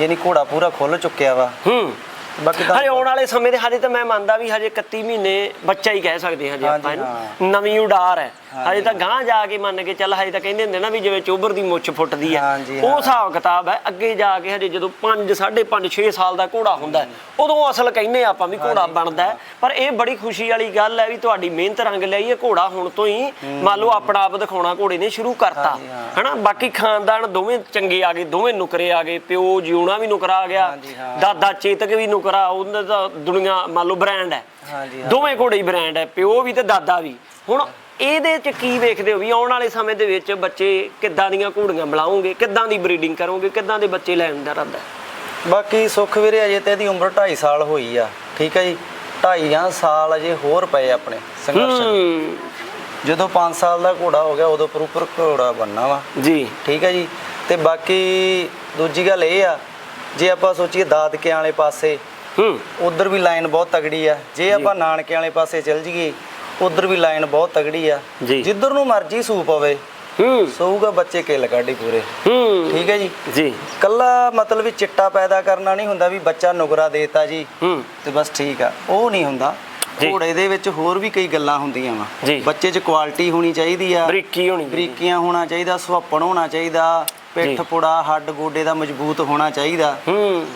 ਯਾਨੀ ਘੋੜਾ ਪੂਰਾ ਖੁੱਲ ਚੁੱਕਿਆ ਵਾ। ਹੂੰ। ਬਾਕੀ ਤਾਂ ਹਜੇ ਆਉਣ ਵਾਲੇ ਸਮੇਂ ਦੇ ਹਜੇ ਤਾਂ ਮੈਂ ਮੰਨਦਾ ਵੀ ਹਜੇ 31 ਮਹੀਨੇ ਬੱਚਾ ਹੀ ਕਹਿ ਸਕਦੇ ਹਜੇ ਹਾਂਜੀ, ਆਪਾਂ ਇਹਨੂੰ। ਨਵੀਂ ਉਡਾਰ ਹੈ। ਹਜੇ ਤਾਂ ਗਾਂ ਜਾ ਕੇ ਮੰਨ ਕੇ ਚੱਲ ਹਜੇ ਤਾਂ ਕਹਿੰਦੇ ਹੁੰਦੇ ਨਾ ਵੀ ਜਿਵੇਂ ਚੋਬਰ ਦੀ ਮੁੱਛ ਫੁੱਟਦੀ ਹੈ। ਉਹ ਹਾਂ। ਹਿਸਾਬ ਕਿਤਾਬ ਹੈ। ਅੱਗੇ ਜਾ ਕੇ ਹਜੇ ਜਦੋਂ 5 5.5 6 ਸਾਲ ਦਾ ਘੋੜਾ ਹੁੰਦਾ ਹੈ, ਉਦੋਂ ਅਸਲ ਕਹਿੰਦੇ ਆਪਾਂ ਵੀ ਘੋੜਾ ਬਣਦਾ ਹੈ। ਪਰ ਇਹ ਬੜੀ ਖੁਸ਼ੀ ਵਾਲੀ ਗੱਲ ਹੈ ਵੀ ਤੁਹਾਡੀ ਮਿਹਨਤ ਰੰਗ ਲਈ ਇਹ ਘੋੜਾ ਹੁਣ ਤੋਂ ਹੀ ਮੰਨ ਲਓ ਆਪਣਾ ਆਪ ਦਿਖਾਉਣਾ ਘੋੜੇ ਨੇ ਸ਼ੁਰੂ ਕਰਤਾ। ਹਾਂ। ਹਨਾ? ਬਾਕੀ ਖਾਨਦਾਨ ਦੋਵੇਂ ਚੰਗੇ ਆ ਗਏ ਦੋਵੇਂ ਨੁਕਰੇ ਆ ਗਏ ਪਿਓ ਜਿਉਣਾ ਵੀ ਨੁਕਰਾ ਆ ਗਿਆ ਹਾਂ। ਦਾਦਾ ਚੇਤਕ ਵੀ ਨੁਕਰਾ ਉਹਨਾਂ ਦਾ ਦੁਨੀਆ ਮੰਨ ਲਓ ਬ੍ਰਾਂਡ ਹੈ। ਹਾਂਜੀ। ਦੋਵੇਂ ਘੋੜੇ ਹੀ ਬ੍ਰਾਂਡ ਹੈ ਪਿਓ ਵੀ ਤੇ ਦਾਦਾ ਵੀ। ਹੁਣ ਇਹਦੇ ਚ ਕੀ ਵੇਖਦੇ ਹੋ ਵੀ ਆਉਣ ਵਾਲੇ ਸਮੇਂ ਦੇ ਵਿੱਚ ਬੱਚੇ ਕਿੱਦਾਂ ਦੀਆਂ ਘੋੜੀਆਂ ਬੁਲਾਉਂਗੇ ਕਿੱਦਾਂ ਦੀ ਬਰੀਡਿੰਗ ਕਰੋਗੇ ਕਿੱਦਾਂ ਦੇ ਬੱਚੇ ਲੈਣ ਦਾ ਇਰਾਦਾ ਹੈ? ਬਾਕੀ ਸੁੱਖ ਵੀਰੇ ਅਜੇ ਤੇ ਇਹਦੀ ਉਮਰ 2.5 ਸਾਲ ਹੋਈ ਆ ਠੀਕ ਹੈ ਜੀ? 2.5 ਸਾਲ ਅਜੇ ਹੋਰ ਪਏ ਆਪਣੇ ਸੰਘਰਸ਼ ਜਦੋਂ 5 ਸਾਲ ਦਾ ਘੋੜਾ ਹੋ ਗਿਆ ਉਦੋਂ ਪ੍ਰੋਪਰ ਘੋੜਾ ਬਣਨਾ ਵਾ। ਜੀ। ਠੀਕ ਹੈ ਜੀ? ਤੇ ਬਾਕੀ ਦੂਜੀ ਗੱਲ ਇਹ ਆ ਜੇ ਆਪਾਂ ਸੋਚੀਏ ਦਾਦਕਿਆਂ ਵਾਲੇ ਪਾਸੇ ਹੂੰ। ਉਧਰ ਵੀ ਲਾਈਨ ਬਹੁਤ ਤਗੜੀ ਆ। ਜੇ ਆਪਾਂ ਨਾਨਕਿਆਂ ਵਾਲੇ ਪਾਸੇ ਚੱਲ ਜੀਏ ਉਧਰ ਵੀ ਲਾਈਨ ਬਹੁਤ ਤਗੜੀ ਆ। ਜੀ। ਜਿੱਧਰ ਨੂੰ ਮਰਜ਼ੀ ਸੂ ਪਵੇ ਹੂੰ। ਸੂਗਾ ਬੱਚੇ ਕਿੱਲ ਕਾਢੀ ਪੂਰੇ। ਹੂੰ। ਠੀਕ ਹੈ ਜੀ? ਜੀ। ਕੱਲਾ ਮਤਲਬ ਵੀ ਚਿੱਟਾ ਪੈਦਾ ਕਰਨਾ ਨਹੀਂ ਹੁੰਦਾ ਵੀ ਬੱਚਾ ਨੁਗਰਾ ਦੇਤਾ ਜੀ। ਹੂੰ। ਤੇ ਬਸ ਠੀਕ ਆ। ਉਹ ਨਹੀਂ ਹੁੰਦਾ। ਜੀ। ਘੋੜੇ ਦੇ ਵਿੱਚ ਹੋਰ ਵੀ ਕਈ ਗੱਲਾਂ ਹੁੰਦੀਆਂ ਵਾ। ਜੀ। ਬੱਚੇ 'ਚ ਕੁਆਲਿਟੀ ਹੋਣੀ ਚਾਹੀਦੀ ਆ। ਬਰੀਕੀ ਹੋਣੀ ਚਾਹੀਦੀ। ਬਰੀਕੀਆਂ ਹੋਣਾ ਚਾਹੀਦਾ ਸੁਹੱਪਣ ਹੋਣਾ ਚਾਹੀਦਾ। ਪਿੱਠ। ਪੁੜਾ ਹੱਡ ਗੋਡੇ ਦਾ ਮਜ਼ਬੂਤ ਹੋਣਾ ਚਾਹੀਦਾ। ਹੂੰ।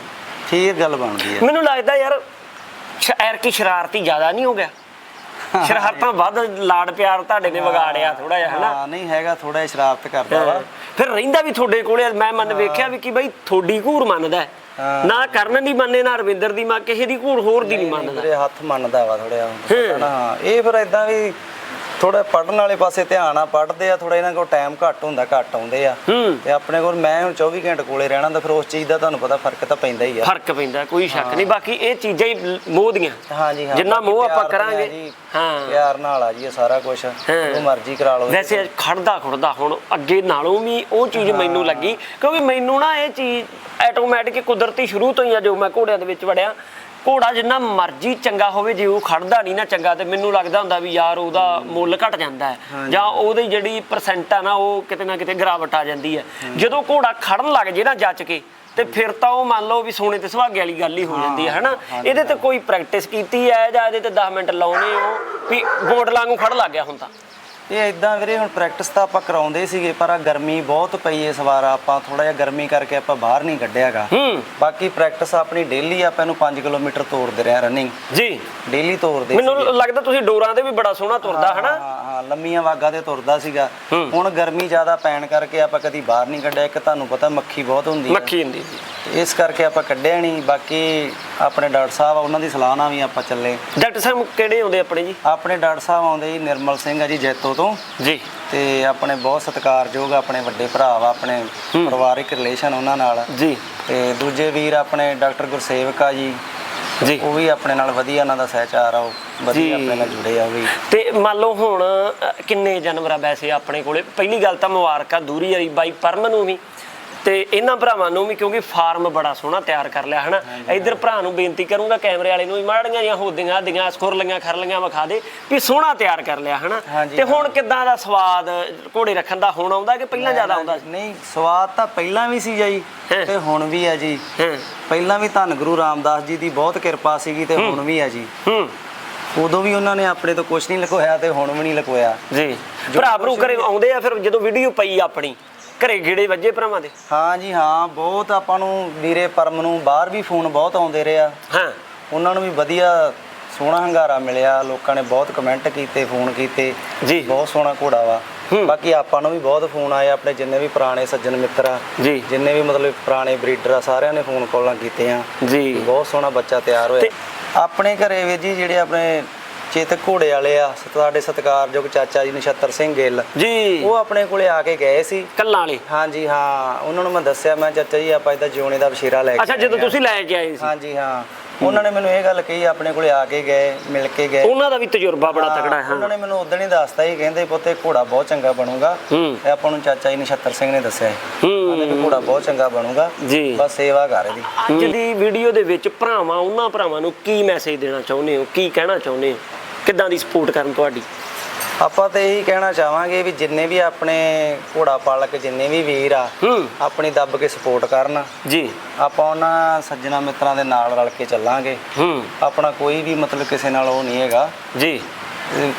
ਫੇਰ ਗੱਲ ਬਣਦੀ ਆ। ਮੈਨੂੰ ਲੱਗਦਾ ਯਾਰ ਸ਼ਾਇਰ ਕੀ ਸ਼ਰਾਰਤੀ ਜ਼ਿਆਦਾ ਨਹੀਂ ਹੋ ਗਿਆ। ਸ਼ਰਾਰਤਾਂ ਵੱਧ ਲਾਡ ਪਿਆਰ ਤੁਹਾਡੇ ਨੇ ਵਿਗਾੜਿਆ ਥੋੜਾ ਜਿਹਾ ਹਨਾ? ਹਾਂ ਨਹੀਂ ਹੈਗਾ ਥੋੜਾ ਜਿਹਾ ਸ਼ਰਾਰਤ ਕਰਦਾ ਵਾ। ਫਿਰ ਰਹਿੰਦਾ ਵੀ ਤੁਹਾਡੇ ਕੋਲੇ ਮੈਂ ਮੰਨ ਵੇਖਿਆ ਵੀ ਕਿ ਬਈ ਥੋੜੀ ਘੂਰ ਮੰਨਦਾ ਹੈ। ਹਾਂ। ਨਾ ਕਰਨ ਦੀ ਮੰਨੇ ਨਾ ਰਵਿੰਦਰ ਦੀ ਮਾਂ ਕਿਸੇ ਦੀ ਘੂਰ ਹੋਰ ਦੀ ਨਹੀਂ ਮੰਨਦਾ। ਮੇਰੇ ਹੱਥ ਮੰਨਦਾ ਵਾ ਥੋੜਾ ਹਾਂ। ਇਹ ਫਿਰ ਇਦਾਂ ਵੀ ਥੋੜਾ ਪੜਨ ਵਾਲੇ ਪਾਸੇ ਧਿਆਨ ਆ ਪੜਦੇ ਆ ਥੋੜਾ ਇਹਨਾਂ ਕੋਲ ਟਾਈਮ ਘੱਟ ਹੁੰਦਾ ਘੱਟ ਆਉਂਦੇ ਆ। ਤੇ ਆਪਣੇ ਕੋਲ ਮੈਂ ਹੁਣ 24 ਘੰਟੇ ਕੋਲੇ ਰਹਿਣਾ ਤਾਂ ਫਿਰ ਉਸ ਚੀਜ਼ ਦਾ ਤੁਹਾਨੂੰ ਪਤਾ ਫ਼ਰਕ ਤਾਂ ਪੈਂਦਾ ਹੀ ਆ। ਫ਼ਰਕ ਪੈਂਦਾ ਕੋਈ ਸ਼ੱਕ ਨਹੀਂ ਬਾਕੀ ਇਹ ਚੀਜ਼ਾਂ ਹੀ ਮੋਹ ਦੀਆਂ। ਹਾਂਜੀ ਹਾਂ ਜਿੰਨਾ ਮੋਹ ਆਪਾਂ ਕਰਾਂਗੇ ਜੀ, ਹਾਂ। ਪਿਆਰ ਨਾਲ ਆ ਜੀ ਇਹ ਸਾਰਾ ਕੁਝ ਉਹ ਮਰਜ਼ੀ ਕਰਾ ਲਓ ਵੈਸੇ ਖੜਦਾ ਖੁੜਦਾ ਹੁਣ ਅੱਗੇ ਨਾਲੋਂ ਵੀ ਉਹ ਚੀਜ਼ ਮੈਨੂੰ ਲੱਗੀ ਕਿਉਂਕਿ ਮੈਨੂੰ ਨਾ ਇਹ ਚੀਜ਼ ਆਟੋਮੈਟਿਕ ਕੁਦਰਤੀ ਸ਼ੁਰੂ ਤੋਂ ਹੀ ਆ ਜੋ ਮੈਂ ਘੋੜਿਆਂ ਦੇ ਵਿੱਚ ਵੜਿਆ। ਘੋੜਾ ਜਿੰਨਾ ਮਰਜ਼ੀ ਚੰਗਾ ਹੋਵੇ ਜੇ ਉਹ ਖੜਦਾ ਨਹੀਂ ਨਾ ਚੰਗਾ ਤੇ ਮੈਨੂੰ ਲੱਗਦਾ ਹੁੰਦਾ ਵੀ ਯਾਰ ਉਹਦਾ ਮੁੱਲ ਘਟ ਜਾਂਦਾ ਹੈ। ਜਾਂ ਉਹਦੀ ਜਿਹੜੀ ਪਰਸੈਂਟ ਆ ਨਾ ਉਹ ਕਿਤੇ ਨਾ ਕਿਤੇ ਗਿਰਾਵਟ ਆ ਜਾਂਦੀ ਹੈ। ਜਦੋਂ ਘੋੜਾ ਖੜਨ ਲੱਗ ਜੇ ਨਾ ਜੱਜ ਕੇ ਤੇ ਫਿਰ ਤਾਂ ਉਹ ਮੰਨ ਲਓ ਵੀ ਸੋਨੇ ਤੇ ਸੁਹਾਗੇ ਵਾਲੀ ਗੱਲ ਹੀ ਹੋ ਜਾਂਦੀ ਹੈ ਹਨਾ? ਇਹਦੇ ਤੇ ਕੋਈ ਪ੍ਰੈਕਟਿਸ ਕੀਤੀ ਹੈ ਜਾਂ ਇਹਦੇ ਤੇ 10 ਮਿੰਟ ਲਾਉਣੇ ਹੋ ਵੀ ਬੋਰਡ ਲਾਂਗੂ ਖੜ ਲੱਗ ਗਿਆ ਹੁਣ ਤਾਂ ਇਹ ਇਦਾਂ ਵੀਰੇ ਹੁਣ ਪ੍ਰੈਕਟਿਸ ਤਾਂ ਆਪਾਂ ਕਰਾਉਂਦੇ ਸੀਗੇ ਪਰ ਆ ਗਰਮੀ ਬਹੁਤ ਪਈ ਇਸ ਵਾਰ ਆਪਾਂ ਥੋੜਾ ਜਿਹਾ ਗਰਮੀ ਕਰਕੇ ਆਪਾਂ ਬਾਹਰ ਨਹੀਂ ਕੱਢਿਆਗਾ ਹੂੰ। ਬਾਕੀ ਪ੍ਰੈਕਟਿਸ ਆਪਣੀ ਡੇਲੀ ਆਪਾਂ ਇਹਨੂੰ 5 ਕਿਲੋਮੀਟਰ ਤੋਰਦੇ ਰਿਹਾ ਰਨਿੰਗ ਜੀ। ਡੇਲੀ ਤੋਰਦੇ ਮੈਨੂੰ ਲੱਗਦਾ ਤੁਸੀਂ ਡੋਰਾਂ ਤੇ ਵੀ ਬੜਾ ਸੋਹਣਾ ਤੁਰਦਾ ਹਨਾ? ਹਾਂ ਹਾਂ ਲੰਮੀਆਂ ਵਾਗਾ ਤੇ ਤੁਰਦਾ ਸੀਗਾ। ਹੁਣ ਗਰਮੀ ਜ਼ਿਆਦਾ ਪੈਣ ਕਰਕੇ ਆਪਾਂ ਕਦੀ ਬਾਹਰ ਨਹੀਂ ਕੱਢਿਆ ਇੱਕ ਤੁਹਾਨੂੰ ਪਤਾ ਮੱਖੀ ਬਹੁਤ ਹੁੰਦੀ ਹੈ। ਮੱਖੀ ਹੁੰਦੀ ਤੇ ਇਸ ਕਰਕੇ ਆਪਾਂ ਕੱਢਿਆ ਨਹੀਂ ਬਾਕੀ ਆਪਣੇ ਡਾਕਟਰ ਸਾਹਿਬ ਆ ਉਹਨਾਂ ਦੀ ਸਲਾਹ ਨਾਲ ਵੀ ਆਪਾਂ ਚੱਲੇ। ਡਾਕਟਰ ਸਾਹਿਬ ਕਿਹੜੇ ਆਉਂਦੇ ਆਪਣੇ ਜੀ? ਆਪਣੇ ਡਾਕਟਰ ਸਾਹਿਬ ਆਉਂਦੇ ਜੀ ਨਿਰਮਲ ਸਿੰਘ ਆ ਜੀ ਜੈਤੋ ਤੋਂ? ਜੀ। ਤੇ ਆਪਣੇ ਬਹੁਤ ਸਤਿਕਾਰਯੋਗ ਆਪਣੇ ਵੱਡੇ ਭਰਾ ਵਾ ਆਪਣੇ ਪਰਿਵਾਰਿਕ ਰਿਲੇਸ਼ਨ ਉਹਨਾਂ ਨਾਲ। ਜੀ। ਤੇ ਦੂਜੇ ਵੀਰ ਆਪਣੇ ਡਾਕਟਰ ਗੁਰਸੇਵਕ ਆ ਜੀ ਜੀ। ਉਹ ਵੀ ਆਪਣੇ ਨਾਲ ਵਧੀਆ ਉਹਨਾਂ ਦਾ ਸਹਿਚਾਰ ਆ ਉਹ ਵਧੀਆ। ਆਪਣੇ ਨਾਲ ਜੁੜੇ ਆ ਵੀ। ਤੇ ਮੰਨ ਲਓ ਹੁਣ ਕਿੰਨੇ ਜਾਨਵਰ ਆ ਵੈਸੇ ਆਪਣੇ ਕੋਲੇ? ਪਹਿਲੀ ਗੱਲ ਤਾਂ ਮੁਬਾਰਕਾਂ ਦੂਰੀ ਵਾਲੀ ਬਾਈ ਪਰਮ ਨੂੰ ਵੀ। ਤੇ ਇਹਨਾਂ ਭਰਾਵਾਂ ਨੂੰ ਵੀ ਕਿਉਂਕਿ ਫਾਰਮ ਬੜਾ ਸੋਹਣਾ ਤਿਆਰ ਕਰ ਲਿਆ ਹਨਾ? ਇਧਰ ਭਰਾ ਨੂੰ ਬੇਨਤੀ ਕਰੂੰਗਾ ਕੈਮਰੇ ਵਾਲੇ ਨੂੰ ਵੀ ਮਾੜੀਆਂ ਜਾਂ ਹੋਦੀਆਂ ਦੀਆਂ ਖੁਰਲੀਆਂ ਖਰਲੀਆਂ ਵਿਖਾ ਦੇ ਵੀ ਸੋਹਣਾ ਤਿਆਰ ਕਰ ਲਿਆ ਹਨਾ? ਤੇ ਹੁਣ ਕਿੱਦਾਂ ਦਾ ਸਵਾਦ ਘੋੜੇ ਰੱਖਣ ਦਾ ਹੁਣ ਆਉਂਦਾ ਕਿ ਪਹਿਲਾਂ ਜ਼ਿਆਦਾ ਆਉਂਦਾ? ਸੀ ਨਹੀਂ ਸਵਾਦ ਤਾਂ ਪਹਿਲਾਂ ਵੀ ਸੀ ਜੀ। ਤੇ ਹੁਣ ਵੀ ਆ ਜੀ। ਪਹਿਲਾਂ ਵੀ ਧੰਨ ਗੁਰੂ ਰਾਮਦਾਸ ਜੀ ਦੀ ਬਹੁਤ ਕਿਰਪਾ ਸੀਗੀ ਤੇ ਹੁਣ ਵੀ ਆ ਜੀ। ਹੂੰ। ਉਦੋਂ ਵੀ ਉਹਨਾਂ ਨੇ ਆਪਣੇ ਤੋਂ ਕੁਝ ਨਹੀਂ ਲੁਕੋਇਆ ਤੇ ਹੁਣ ਵੀ ਨਹੀਂ ਲੁਕੋਇਆ ਜੀ। ਭਰਾ ਭਰੂ ਘਰੇ ਆਉਂਦੇ ਆ ਫਿਰ ਜਦੋਂ ਵੀਡੀਓ ਪਈ ਆਪਣੀ। ਘਰੇ ਗੇੜੇ ਵੱਜੇ ਭਰਾਵਾਂ ਦੇ? ਹਾਂ ਜੀ ਹਾਂ ਬਹੁਤ ਆਪਾਂ ਨੂੰ ਵੀਰੇ ਪਰਮ ਨੂੰ ਬਾਹਰ ਵੀ ਫੋਨ ਬਹੁਤ ਆਉਂਦੇ ਰਹੇ ਹਾਂ। ਉਹਨਾਂ ਨੂੰ ਵੀ ਵਧੀਆ ਸੋਹਣਾ ਹੰਗਾਰਾ ਮਿਲਿਆ ਲੋਕਾਂ ਨੇ ਬਹੁਤ ਕਮੈਂਟ ਕੀਤੇ ਫੋਨ ਕੀਤੇ। ਜੀ। ਬਹੁਤ ਸੋਹਣਾ ਘੋੜਾ ਵਾ। ਬਾਕੀ ਆਪਾਂ ਨੂੰ ਵੀ ਬਹੁਤ ਫੋਨ ਆਏ ਆਪਣੇ ਜਿੰਨੇ ਵੀ ਪੁਰਾਣੇ ਸੱਜਣ ਮਿੱਤਰ ਆ ਜੀ। ਜਿੰਨੇ ਵੀ ਮਤਲਬ ਪੁਰਾਣੇ ਬਰੀਡਰ ਆ ਸਾਰਿਆਂ ਨੇ ਫੋਨ ਕਾਲਾਂ ਕੀਤੇ ਆ ਜੀ। ਬਹੁਤ ਸੋਹਣਾ ਬੱਚਾ ਤਿਆਰ ਹੋਇਆ। ਆਪਣੇ ਘਰੇ ਵੀ ਜੀ ਜਿਹੜੇ ਆਪਣੇ ਚੇਤਕ ਘੋੜੇ ਵਾਲੇ ਆ ਸਾਡੇ ਸਤਿਕਾਰਯੋਗ ਚਾਚਾ ਜੀ ਨਛੱਤਰ ਸਿੰਘ ਗਿੱਲ। ਜੀ। ਉਹ ਆਪਣੇ ਕੋਲੇ ਆ ਕੇ ਗਏ ਸੀ। ਕੱਲਾਂ ਵਾਲੇ? ਹਾਂਜੀ ਹਾਂ ਉਹਨਾਂ ਨੂੰ ਮੈਂ ਦੱਸਿਆ ਮੈਂ ਚਾਚਾ ਜੀ ਆਪਾਂ ਇਹਦਾ ਜਿਉਣੇ ਦਾ ਬਸ਼ੀਰਾ ਲੈ ਕੇ ਅੱਛਾ ਜਦੋਂ। ਤੁਸੀਂ ਲੈ ਕੇ ਆਏ ਸੀ? ਹਾਂਜੀ ਹਾਂ। ਉਹਨਾਂ ਨੇ ਮੈਨੂੰ ਇਹ ਗੱਲ ਕਹੀ ਆਪਣੇ ਕੋਲੇ ਆ ਕੇ ਗਏ ਮਿਲ ਕੇ ਗਏ। ਉਹਨਾਂ ਦਾ ਵੀ ਤਜਰਬਾ ਬੜਾ ਤਕੜਾ ਹੈ ਉਹਨਾਂ ਨੇ ਮੈਨੂੰ ਉਦੋਂ ਹੀ ਦੱਸਤਾ ਹੀ ਕਹਿੰਦੇ ਪੁੱਤੇ ਘੋੜਾ ਬਹੁਤ ਚੰਗਾ ਬਣੂਗਾ। ਇਹ ਆਪਾਂ ਨੂੰ ਚਾਚਾ ਜੀ ਨਛੱਤਰ ਸਿੰਘ ਨੇ ਦੱਸਿਆ ਹੂੰ। ਵੀ ਘੋੜਾ ਬਹੁਤ ਚੰਗਾ ਬਣੂਗਾ। ਜੀ। ਬਸ ਸੇਵਾ ਕਰ ਇਹਦੀ ਅੱਜ ਦੀ ਵੀਡੀਓ ਦੇ ਵਿੱਚ ਭਰਾਵਾਂ ਉਹਨਾਂ ਭਰਾਵਾਂ ਨੂੰ ਕੀ ਮੈਸੇਜ ਦੇਣਾ ਚਾਹੁੰਦੇ ਹੋ? ਕੀ ਕਹਿਣਾ ਚਾਹੁੰਦੇ ਹੋ? ਕਿੱਦਾਂ ਦੀ ਸਪੋਰਟ ਕਰਨ ਤੁਹਾਡੀ? ਆਪਾਂ ਤੇ ਇਹੀ ਕਹਿਣਾ ਚਾਹਾਂਗੇ ਵੀ ਜਿੰਨੇ ਵੀ ਆਪਣੇ ਘੋੜਾ ਪਾਲਕ ਜਿੰਨੇ ਵੀ ਵੀਰ ਆ ਆਪਣੀ ਦੱਬ ਕੇ ਸਪੋਰਟ ਕਰਨ। ਜੀ। ਆਪਾਂ ਉਹਨਾਂ ਸੱਜਣਾ ਮਿੱਤਰਾਂ ਦੇ ਨਾਲ ਰਲ ਕੇ ਚੱਲਾਂਗੇ। ਹੂੰ। ਆਪਣਾ ਕੋਈ ਵੀ ਮਤਲਬ ਕਿਸੇ ਨਾਲ ਉਹ ਨਹੀਂ ਹੈਗਾ। ਜੀ।